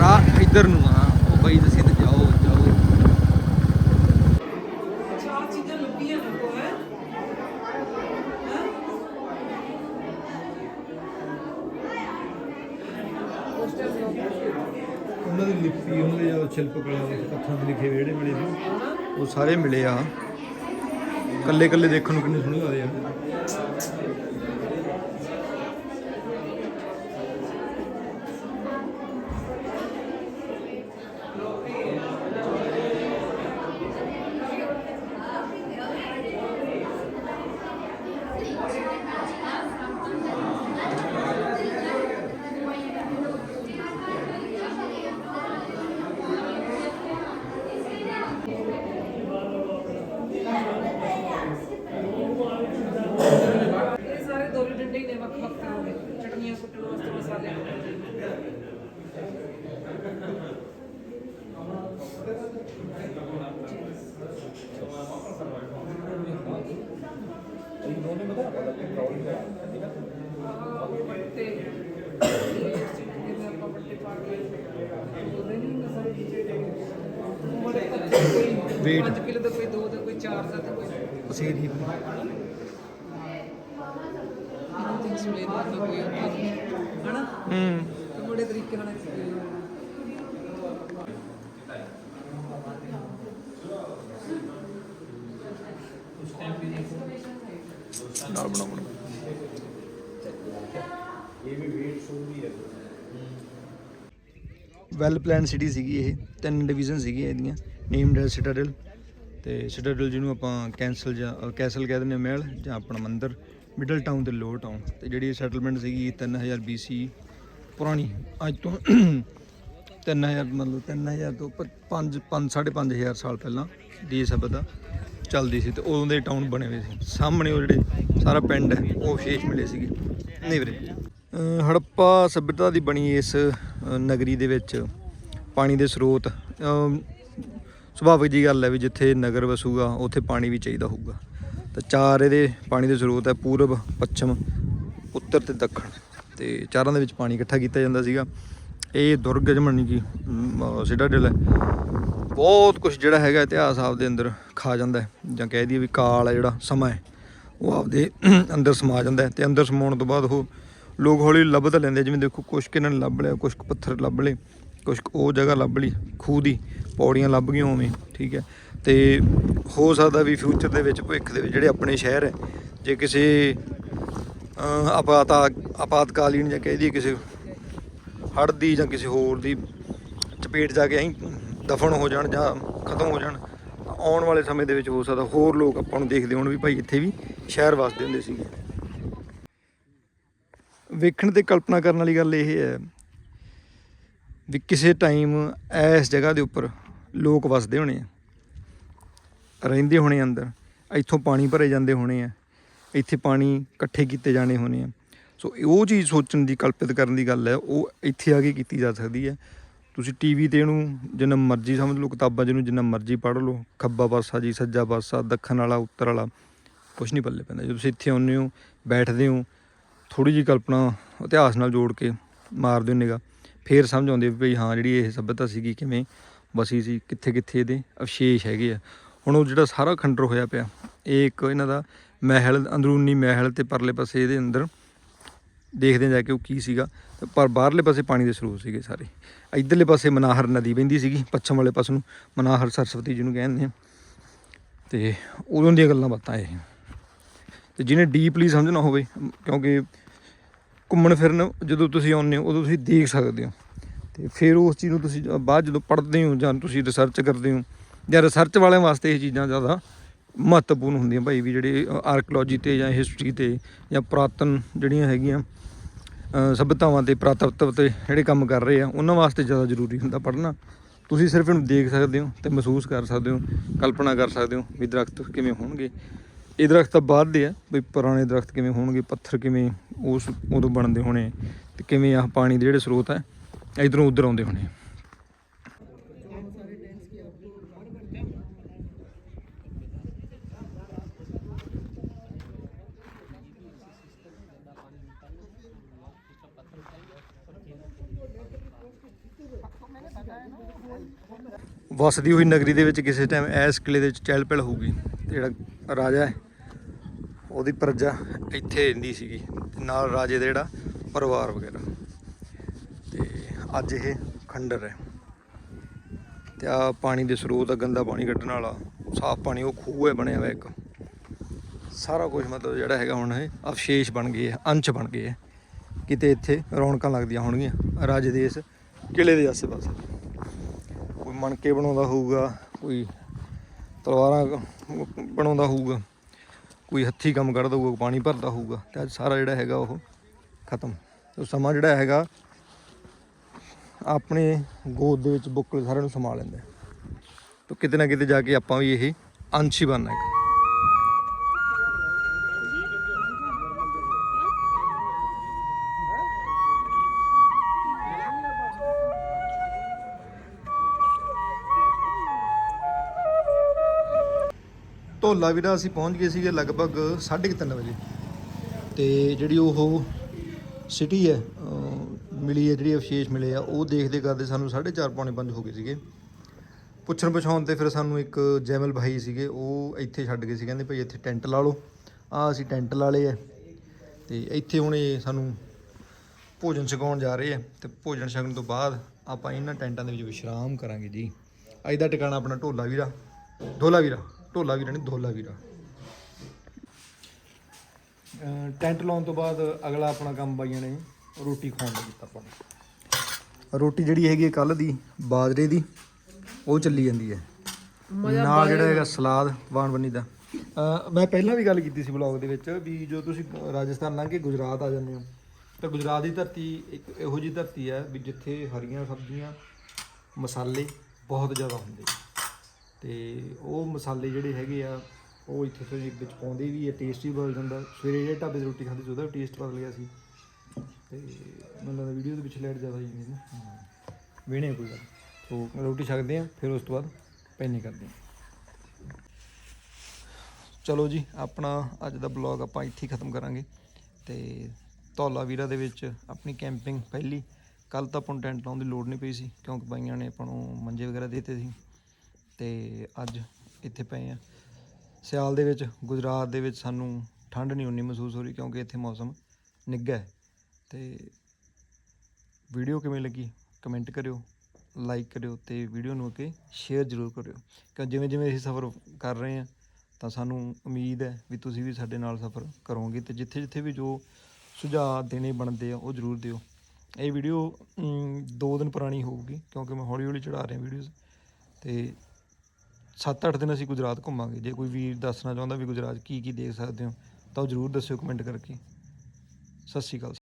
ਰਾਹ ਇੱਧਰ ਨੂੰ ਆ ਉਹ ਬਾਈ ਦੱਸੇ ਤੇ ਜਾਓ ਜਾਓ ਸ਼ਿਲਪ ਕਲਾ ਪੱਥਰਾਂ ਤੇ ਲਿਖੇ ਹੋਏ ਮਿਲੇ ਸੀ। ਉਹ ਸਾਰੇ ਮਿਲੇ ਆ। ਕੱਲੇ ਕੱਲੇ ਦੇਖਣ ਨੂੰ ਕਿੰਨੇ ਸੋਹਣੇ ਲੱਗਦੇ ਆ
ਇਹ ਸਾਰੇ ਦੋ ਡੰਡੇ ਹੀ ਨੇ ਵੱਖ ਵੱਖ ਤਰ੍ਹਾਂ ਦੇ ਚਟਨੀਆਂ ਕੁੱਟਣ ਵਾਸਤੇ ਮਸਾਲੇ ਤੇ ਇਹਦੇ ਆਪਾਂ ਵੱਡੇ ਪਾ ਕੇ ਉਹਦੇ ਨਹੀਂ ਮਸਾਲੇ ਜਿਹੜੇ ਮੋੜੇ ਕੋਈ
Weight.
5 ਕਿਲੋ ਦਾ ਕੋਈ 2 ਦਾ ਕੋਈ 4 ਦਾ ਤੇ ਕੋਈ
ਪਸੇਰ ਹੀ
ਇਹਨਾਂ ਤੇ ਕੋਈ ਨਹੀਂ ਹਨਾ?
ਹੂੰ।
ਬੜੇ ਤਰੀਕੇ ਨਾਲ
ਵੈਲ। ਪਲਾਨ ਸਿਟੀ ਸੀਗੀ ਇਹ ਤਿੰਨ ਡਿਵੀਜ਼ਨ ਸੀਗੀਆਂ ਇਹਦੀਆਂ। ਨੇਮਡ ਹੈ ਸਿਟਾਡਲ ਤੇ ਸਿਟਾਡਲ ਜਿਹਨੂੰ ਆਪਾਂ ਕੈਂਸਲ ਜਾਂ ਕੈਸਲ ਕਹਿ ਦਿੰਦੇ ਹਾਂ ਮਹਿਲ ਜਾਂ ਆਪਣਾ ਮੰਦਿਰ ਮਿਡਲ ਟਾਊਨ ਤੇ ਲੋਅਰ ਟਾਊਨ ਤੇ ਜਿਹੜੀ ਸੈਟਲਮੈਂਟ ਸੀਗੀ 3000 BC ਪੁਰਾਣੀ, ਅੱਜ ਤੋਂ 3000 ਮਤਲਬ 3000 ਤੋਂ 5 5 5500 ਸਾਲ ਪਹਿਲਾਂ ਦੀ ਇਹ ਸਭਿਅਤਾ ਚੱਲਦੀ ਸੀ ਤੇ ਉਦੋਂ ਦੇ ਟਾਊਨ ਬਣੇ ਹੋਏ ਸੀ। ਸਾਹਮਣੇ ਉਹ ਜਿਹੜੇ ਸਾਰਾ ਪਿੰਡ ਹੈ, ਉਹ ਵਿਸ਼ੇਸ਼ ਮਿਲੇ ਸੀਗੇ। ਨਹੀਂ ਵੀਰੇ ਹੜੱਪਾ ਸਭਿਅਤਾ ਦੀ ਬਣੀ ਇਸ ਨਗਰੀ ਦੇ ਵਿੱਚ ਪਾਣੀ ਦੇ ਸਰੋਤ ਸੁਭਾਵਿਕ ਜੀ ਗੱਲ ਹੈ ਵੀ ਜਿੱਥੇ ਨਗਰ ਵਸੂਗਾ, ਉੱਥੇ ਪਾਣੀ ਵੀ ਚਾਹੀਦਾ ਹੋਊਗਾ। ਤਾਂ ਚਾਰ ਇਹਦੇ ਪਾਣੀ ਦੇ ਸਰੋਤ ਹੈ, ਪੂਰਬ, ਪੱਛਮ, ਉੱਤਰ ਤੇ ਦੱਖਣ। ਤੇ ਚਾਰਾਂ ਦੇ ਵਿੱਚ ਪਾਣੀ ਇਕੱਠਾ ਕੀਤਾ ਜਾਂਦਾ ਸੀਗਾ। ਇਹ ਦੁਰਗ ਜਮਣੀ ਕੀ ਸਿਟਾਡਲ ਹੈ। ਬਹੁਤ ਕੁਝ ਜਿਹੜਾ ਹੈਗਾ ਇਤਿਹਾਸ ਆਪਦੇ ਅੰਦਰ ਖਾ ਜਾਂਦਾ ਹੈ। ਜਾਂ ਕਹਿ ਦਈਏ ਵੀ ਕਾਲ ਹੈ ਜਿਹੜਾ, ਸਮਾਂ ਹੈ। ਉਹ ਆਪਦੇ ਅੰਦਰ ਸਮਾ ਜਾਂਦਾ ਹੈ। ਤੇ ਅੰਦਰ ਸਮਾਉਣ ਤੋਂ ਬਾਅਦ ਉਹ ਲੋਕ ਹੌਲੀ ਲੱਭ ਲੈਂਦੇ ਜਿਵੇਂ ਦੇਖੋ, ਕੁਛ ਕਿਨਾਂ ਨੇ ਲੱਭ ਲਿਆ, ਕੁਛ ਕੁ ਪੱਥਰ ਲੱਭ ਲਏ। ਕੁਛ ਉਹ ਜਗ੍ਹਾ ਲੱਭ ਲਈ ਖੂਹ ਦੀ ਪੌੜੀਆਂ ਲੱਭ ਗਈਆਂ ਉਵੇਂ ਠੀਕ ਹੈ। ਤੇ ਹੋ ਸਕਦਾ ਵੀ ਫਿਊਚਰ ਦੇ ਵਿੱਚ ਭਵਿੱਖ ਦੇ ਵਿੱਚ ਜਿਹੜੇ ਆਪਣੇ ਸ਼ਹਿਰ ਹੈ ਜੇ ਕਿਸੇ ਅਹ, ਆਪਾਤਾ ਆਪਾਤਕਾਲੀਨ ਜਾਂ ਕਹਿ ਦਈਏ ਕਿਸੇ ਹੜ੍ਹ ਦੀ ਜਾਂ ਕਿਸੇ ਹੋਰ ਦੀ ਚਪੇਟ ਜਾ ਕੇ ਐਂ ਦਫਨ ਹੋ ਜਾਣ ਜਾਂ ਖਤਮ ਹੋ ਜਾਣ ਤਾਂ ਆਉਣ ਵਾਲੇ ਸਮੇਂ ਦੇ ਵਿੱਚ ਹੋ ਸਕਦਾ ਹੋਰ ਲੋਕ ਆਪਾਂ ਨੂੰ ਦੇਖਦੇ ਹੋਣ ਵੀ ਭਾਈ ਇੱਥੇ ਵੀ ਸ਼ਹਿਰ ਵਸਦੇ ਹੁੰਦੇ ਸੀਗੇ। ਵੇਖਣ ਤੇ ਕਲਪਨਾ ਕਰਨ ਵਾਲੀ ਗੱਲ ਇਹ ਹੈ ਵੀ ਕਿਸੇ ਟਾਈਮ ਇਸ ਜਗ੍ਹਾ ਦੇ ਉੱਪਰ ਲੋਕ ਵਸਦੇ ਹੋਣੇ ਆ। ਰਹਿੰਦੇ ਹੋਣੇ ਅੰਦਰ, ਇੱਥੋਂ ਪਾਣੀ ਭਰੇ ਜਾਂਦੇ ਹੋਣੇ ਆ। ਇੱਥੇ ਪਾਣੀ ਇਕੱਠੇ ਕੀਤੇ ਜਾਣੇ ਹੋਣੇ ਆ। ਸੋ ਉਹ ਚੀਜ਼ ਸੋਚਣ ਦੀ, ਕਲਪਿਤ ਕਰਨ ਦੀ ਗੱਲ ਹੈ, ਉਹ ਇੱਥੇ ਆ ਕੇ ਕੀਤੀ ਜਾ ਸਕਦੀ ਹੈ। ਤੁਸੀਂ ਟੀਵੀ ਤੇ ਇਹਨੂੰ ਜਿੰਨਾ ਮਰਜ਼ੀ ਸਮਝ ਲਓ, ਕਿਤਾਬਾਂ ਜਿਹਨੂੰ ਜਿੰਨਾ ਮਰਜ਼ੀ ਪੜ੍ਹ ਲਓ, ਖੱਬਾ ਪਾਸਾ ਜੀ, ਸੱਜਾ ਪਾਸਾ, ਦੱਖਣ ਵਾਲਾ, ਉੱਤਰ ਵਾਲਾ ਕੁਝ ਨਹੀਂ ਪੱਲੇ ਪੈਂਦਾ। ਜੇ ਤੁਸੀਂ ਇੱਥੇ ਆਉਂਦੇ ਹੋ, ਬੈਠਦੇ ਹੋ ਥੋੜੀ ਜਿਹੀ ਕਲਪਨਾ ਇਤਿਹਾਸ ਨਾਲ ਜੋੜ ਕੇ ਮਾਰਦੇ ਹੋ ਨਿਗਾ ਫੇਰ ਸਮਝ ਆਉਂਦੀ ਵੀ ਭਈ ਹਾਂ, ਜਿਹੜੀ ਇਹ ਸਭਿਅਤਾ ਸੀਗੀ ਕਿਵੇਂ ਬਸੀ ਸੀ ਕਿੱਥੇ ਕਿੱਥੇ ਇਹਦੇ ਅਵਸ਼ੇਸ਼ ਹੈਗੇ ਆ। ਹੁਣ ਉਹ ਜਿਹੜਾ ਸਾਰਾ ਖੰਡਰ ਹੋਇਆ ਪਿਆ, ਇਹ ਇੱਕ ਇਹਨਾਂ ਦਾ ਮਹਿਲ, ਅੰਦਰੂਨੀ ਮਹਿਲ ਤੇ ਪਰਲੇ ਪਾਸੇ ਇਹਦੇ ਅੰਦਰ ਦੇਖਦੇ ਜਾ ਕੇ ਉਹ ਕੀ ਸੀਗਾ। ਪਰ ਬਾਹਰਲੇ ਪਾਸੇ ਪਾਣੀ ਦੇ ਸਰੋਤ ਸੀਗੇ ਸਾਰੇ। ਇਧਰਲੇ ਪਾਸੇ ਮਨਾਹਰ ਨਦੀ ਵਹਿੰਦੀ ਸੀਗੀ, ਪੱਛਮ ਵਾਲੇ ਪਾਸੇ ਨੂੰ, ਮਨਾਹਰ ਸਰਸਵਤੀ ਜਿਹਨੂੰ ਕਹਿੰਦੇ ਆ ਤੇ ਉਦੋਂ ਦੀਆਂ ਗੱਲਾਂ ਬਾਤਾਂ ਇਹ। ਤੇ ਜਿਹਨੇ ਡੀਪਲੀ ਸਮਝਣਾ ਹੋਵੇ, ਕਿਉਂਕਿ ਘੁੰਮਣ ਫਿਰਨ ਜਦੋਂ ਤੁਸੀਂ ਆਉਂਦੇ ਹੋ ਉਦੋਂ ਤੁਸੀਂ ਦੇਖ ਸਕਦੇ ਹੋ। ਤੇ ਫਿਰ ਉਸ ਚੀਜ਼ ਨੂੰ ਤੁਸੀਂ ਬਾਅਦ ਜਦੋਂ ਪੜ੍ਹਦੇ ਹੋ ਜਾਂ ਤੁਸੀਂ ਰਿਸਰਚ ਕਰਦੇ ਹੋ ਜਾਂ ਰਿਸਰਚ ਵਾਲਿਆਂ ਵਾਸਤੇ ਇਹ ਚੀਜ਼ਾਂ ਜ਼ਿਆਦਾ ਮਹੱਤਵਪੂਰਨ ਹੁੰਦੀਆਂ ਭਾਈ ਵੀ ਜਿਹੜੇ ਆਰਕੀਓਲੋਜੀ ਤੇ ਜਾਂ ਹਿਸਟਰੀ ਤੇ ਜਾਂ ਪੁਰਾਤਨ ਜਿਹੜੀਆਂ ਹੈਗੀਆਂ ਅ, ਤੇ ਪੁਰਾਤਤਵ ਤੇ ਜਿਹੜੇ ਕੰਮ ਕਰ ਰਹੇ ਆ ਉਹਨਾਂ ਵਾਸਤੇ ਜ਼ਿਆਦਾ ਜ਼ਰੂਰੀ ਹੁੰਦਾ ਪੜ੍ਹਨਾ। ਤੁਸੀਂ ਸਿਰਫ ਇਹਨੂੰ ਦੇਖ ਸਕਦੇ ਹੋ ਤੇ ਮਹਿਸੂਸ ਕਰ ਸਕਦੇ ਹੋ ਕਲਪਨਾ ਕਰ ਸਕਦੇ ਹੋ ਵੀ ਦਰਖਤ ਕਿਵੇਂ ਹੋਣਗੇ। ਇਹ ਦਰਖਤ ਤਾਂ ਬਾਅਦ ਦੇ ਆ, ਵੀ ਪੁਰਾਣੇ ਦਰਖਤ ਕਿਵੇਂ ਹੋਣਗੇ, ਪੱਥਰ ਕਿਵੇਂ ਉਸ ਉਦੋਂ ਬਣਦੇ ਹੋਣੇ ਤੇ ਕਿਵੇਂ ਆਹ ਪਾਣੀ ਦੇ ਜਿਹੜੇ ਸਰੋਤ ਹੈ ਇਧਰੋਂ ਉਧਰ ਆਉਂਦੇ ਹੋਣੇ ਵਸਦੀ ਹੋਈ ਨਗਰੀ ਦੇ ਵਿੱਚ ਕਿਸੇ ਟਾਈਮ ਐਸ ਕਿਲੇ ਦੇ ਵਿੱਚ ਚਹਿਲ ਪਹਿਲ ਹੋਊਗੀ, ਤੇ ਜਿਹੜਾ ਰਾਜਾ ਉਹਦੀ ਪ੍ਰਜਾ ਇੱਥੇ ਰਹਿੰਦੀ ਸੀਗੀ। ਨਾਲ ਰਾਜੇ ਦਾ ਜਿਹੜਾ ਪਰਿਵਾਰ ਵਗੈਰਾ। ਤੇ ਅੱਜ ਇਹ ਖੰਡਰ ਹੈ। ਤੇ ਆ ਪਾਣੀ ਦੇ ਸਰੋਤ ਆ, ਗੰਦਾ ਪਾਣੀ ਕੱਢਣ ਵਾਲਾ। ਸਾਫ਼ ਪਾਣੀ, ਉਹ ਖੂਹ ਹੈ, ਬਣਿਆ ਹੋਇਆ ਇੱਕ। ਸਾਰਾ ਕੁਝ ਮਤਲਬ ਜਿਹੜਾ ਹੈਗਾ ਹੁਣ ਇਹ ਅਵਸ਼ੇਸ਼ ਬਣ ਗਏ ਆ, ਅੰਸ਼ ਬਣ ਗਏ ਆ। ਕਿਤੇ ਇੱਥੇ ਰੌਣਕਾਂ ਲੱਗਦੀਆਂ ਹੋਣਗੀਆਂ ਰਾਜੇ ਦੇ ਇਸ ਕਿਲੇ ਦੇ ਆਸੇ-ਪਾਸੇ। ਕੋਈ ਮਣਕੇ ਬਣਾਉਂਦਾ ਹੋਊਗਾ, ਕੋਈ ਤਲਵਾਰਾਂ ਬਣਾਉਂਦਾ ਹੋਊਗਾ, ਕੋਈ ਹੱਥੀ ਕੰਮ ਕਰਦਾ ਹੋਊਗਾ ਪਾਣੀ ਭਰਦਾ ਹੋਊਗਾ, ਤੇ ਅੱਜ ਸਾਰਾ ਜਿਹੜਾ ਹੈਗਾ ਉਹ ਖਤਮ। ਉਹ ਸਮਾਂ ਜਿਹੜਾ ਹੈਗਾ, ਆਪਣੇ ਗੋਦ ਦੇ ਵਿੱਚ ਬੁੱਕਲ ਸਾਰਿਆਂ ਨੂੰ ਸਮਾ ਲੈਂਦਾ ਤਾਂ ਕਿਤੇ ਨਾ ਕਿਤੇ ਜਾ ਕੇ ਆਪਾਂ ਵੀ ਇਹ ਅੰਸ਼ ਹੀ ਬਣਨਾ ਹੈ। ਢੋਲਾ ਵੀਰਾ ਅਸੀਂ ਪਹੁੰਚ ਗਏ ਸੀਗੇ ਲਗਭਗ 3:30 ਵਜੇ। ਤੇ ਜਿਹੜੀ ਉਹ ਸਿਟੀ ਹੈ ਮਿਲੀ ਹੈ, ਜਿਹੜੀ ਅਵਸ਼ੇਸ਼ ਮਿਲੇ ਆ, ਉਹ ਦੇਖਦੇ ਕਰਦੇ ਸਾਨੂੰ 4:30 ਪੌਣੇ 5 ਹੋ ਗਏ ਸੀਗੇ। ਪੁੱਛਣ ਪਛਾਉਣ ਤੇ ਫਿਰ ਸਾਨੂੰ ਇੱਕ ਜੈਮਲ ਭਾਈ ਸੀਗੇ, ਉਹ ਇੱਥੇ ਛੱਡ ਗਏ ਸੀ। ਕਹਿੰਦੇ ਭਾਈ ਇੱਥੇ ਟੈਂਟ ਲਾ ਲਓ। ਆ ਅਸੀਂ ਟੈਂਟ ਲਾ ਲਏ ਆ। ਤੇ ਇੱਥੇ ਹੁਣ ਇਹ ਸਾਨੂੰ ਭੋਜਨ ਛਕਾਉਣ ਜਾ ਰਹੇ ਆ। ਤੇ ਭੋਜਨ ਛਕਣ ਤੋਂ ਬਾਅਦ ਆਪਾਂ ਇਹਨਾਂ ਟੈਂਟਾਂ ਦੇ ਵਿੱਚ ਵਿਸ਼ਰਾਮ ਕਰਾਂਗੇ ਜੀ। ਅੱਜ ਦਾ ਟਿਕਾਣਾ ਆਪਣਾ ਢੋਲਾ ਵੀਰਾ ਢੋਲਾ ਵੀਰਾ ਢੋਲਾ ਵੀਰਾ ਨਹੀਂ ਢੋਲਾ ਵੀਰਾ ਟੈਂਟ ਲਾਉਣ ਤੋਂ ਬਾਅਦ ਅਗਲਾ ਆਪਣਾ ਕੰਮ ਬਾਈਆਂ ਨੇ ਰੋਟੀ ਖਾਣ ਦਾ ਕੀਤਾ ਆਪਾਂ। ਰੋਟੀ ਜਿਹੜੀ ਹੈਗੀ ਕੱਲ ਦੀ ਬਾਜਰੇ ਦੀ ਉਹ ਚੱਲੀ ਜਾਂਦੀ ਹੈ। ਨਾਲ ਜਿਹੜਾ ਹੈਗਾ ਸਲਾਦ ਵਾਣ ਬੰਨੀ ਦਾ। ਮੈਂ ਪਹਿਲਾਂ ਵੀ ਗੱਲ ਕੀਤੀ ਸੀ ਬਲੌਗ ਦੇ ਵਿੱਚ ਵੀ ਜੋ ਤੁਸੀਂ ਰਾਜਸਥਾਨ ਲੰਘ ਕੇ ਗੁਜਰਾਤ ਆ ਜਾਂਦੇ ਹੋ ਤਾਂ ਗੁਜਰਾਤ ਦੀ ਧਰਤੀ ਇੱਕ ਇਹੋ ਜਿਹੀ ਧਰਤੀ ਹੈ ਵੀ ਜਿੱਥੇ ਹਰੀਆਂ ਸਬਜ਼ੀਆਂ ਮਸਾਲੇ ਬਹੁਤ ਜ਼ਿਆਦਾ ਹੁੰਦੇ। ਤੇ ਉਹ ਮਸਾਲੇ ਜਿਹੜੇ ਹੈਗੇ ਆ, ਉਹ ਇੱਥੇ ਫਿਰ ਵਿੱਚ ਪਾਉਂਦੇ ਵੀ ਆ ਟੇਸਟ ਵੀ ਬਦਲ ਜਾਂਦਾ। ਸਵੇਰੇ ਜਿਹੜੇ ਢਾਬੇ ਦੀ ਰੋਟੀ ਖਾਂਦੇ ਸੀ, ਉਹਦਾ ਟੇਸਟ ਬਦਲ ਗਿਆ ਸੀ। ਤੇ ਮੈਨੂੰ ਲੱਗਦਾ ਵੀਡੀਓ ਦੇ ਵਿੱਚ ਲਾਈਟ ਜ਼ਿਆਦਾ ਹੀ ਨਹੀਂ ਨਾ। ਵੇਣੇ ਕੋਈ ਗੱਲ। ਸੋ ਰੋਟੀ ਛਕਦੇ ਆ, ਫਿਰ ਉਸ ਤੋਂ ਬਾਅਦ ਪੈਨੇ ਕਰਦੇ ਆ। ਚਲੋ ਜੀ, ਆਪਣਾ ਅੱਜ ਦਾ ਬਲੌਗ ਆਪਾਂ ਇੱਥੇ ਹੀ ਖਤਮ ਕਰਾਂਗੇ। ਤੇ ਧੌਲਾ ਵੀਰਾ ਦੇ ਵਿੱਚ ਆਪਣੀ ਕੈਂਪਿੰਗ ਪਹਿਲੀ। ਕੱਲ ਤਾਂ ਆਪਾਂ ਨੂੰ ਟੈਂਟ ਲਾਉਣ ਦੀ ਲੋੜ ਨਹੀਂ ਪਈ ਸੀ, ਕਿਉਂਕਿ ਬਾਈਆਂ ਨੇ ਆਪਾਂ ਨੂੰ ਮੰਜੇ ਵਗੈਰਾ ਦੇ ਦਿੱਤੇ ਸੀ। ਤੇ ਅੱਜ ਇੱਥੇ ਪਏ ਆ। ਸਿਆਲ ਦੇ ਵਿੱਚ, ਗੁਜਰਾਤ ਦੇ ਵਿੱਚ ਸਾਨੂੰ ਠੰਡ ਨਹੀਂ ਉਨੀ ਮਹਿਸੂਸ ਹੋ ਰਹੀ ਕਿਉਂਕਿ ਇੱਥੇ ਮੌਸਮ ਨਿੱਘਾ ਹੈ। ਤੇ ਵੀਡੀਓ ਕਿਵੇਂ ਲੱਗੀ ਕਮੈਂਟ ਕਰਿਓ, ਲਾਈਕ ਕਰਿਓ ਤੇ ਵੀਡੀਓ ਨੂੰ ਅੱਗੇ ਸ਼ੇਅਰ ਜ਼ਰੂਰ ਕਰਿਓ। ਕਿਉਂ ਜਿਵੇਂ ਜਿਵੇਂ ਅਸੀਂ ਸਫ਼ਰ ਕਰ ਰਹੇ ਹਾਂ, ਤਾਂ ਸਾਨੂੰ ਉਮੀਦ ਹੈ ਵੀ ਤੁਸੀਂ ਵੀ ਸਾਡੇ ਨਾਲ ਸਫ਼ਰ ਕਰੋਗੇ ਤੇ ਜਿੱਥੇ ਜਿੱਥੇ ਵੀ ਜੋ ਸੁਝਾਅ ਦੇਣੇ ਬਣਦੇ ਆ, ਉਹ ਜ਼ਰੂਰ ਦਿਓ। ਇਹ ਵੀਡੀਓ 2 ਦਿਨ ਪੁਰਾਣੀ ਹੋਊਗੀ ਕਿਉਂਕਿ ਮੈਂ ਹੌਲੀ ਹੌਲੀ ਚੜਾ ਰਿਹਾ ਵੀਡੀਓਜ਼ ਤੇ 7-8 ਦਿਨ ਅਸੀਂ ਗੁਜਰਾਤ ਘੁੰਮਾਂਗੇ। ਜੇ ਕੋਈ ਵੀਰ ਦੱਸਣਾ ਚਾਹੁੰਦਾ ਵੀ ਗੁਜਰਾਤ ਕੀ ਕੀ ਦੇਖ ਸਕਦੇ ਹੋ, ਤਾਂ ਉਹ ਜ਼ਰੂਰ ਦੱਸਿਓ ਕਮੈਂਟ ਕਰਕੇ। ਸਤਿ ਸ਼੍ਰੀ ਅਕਾਲ।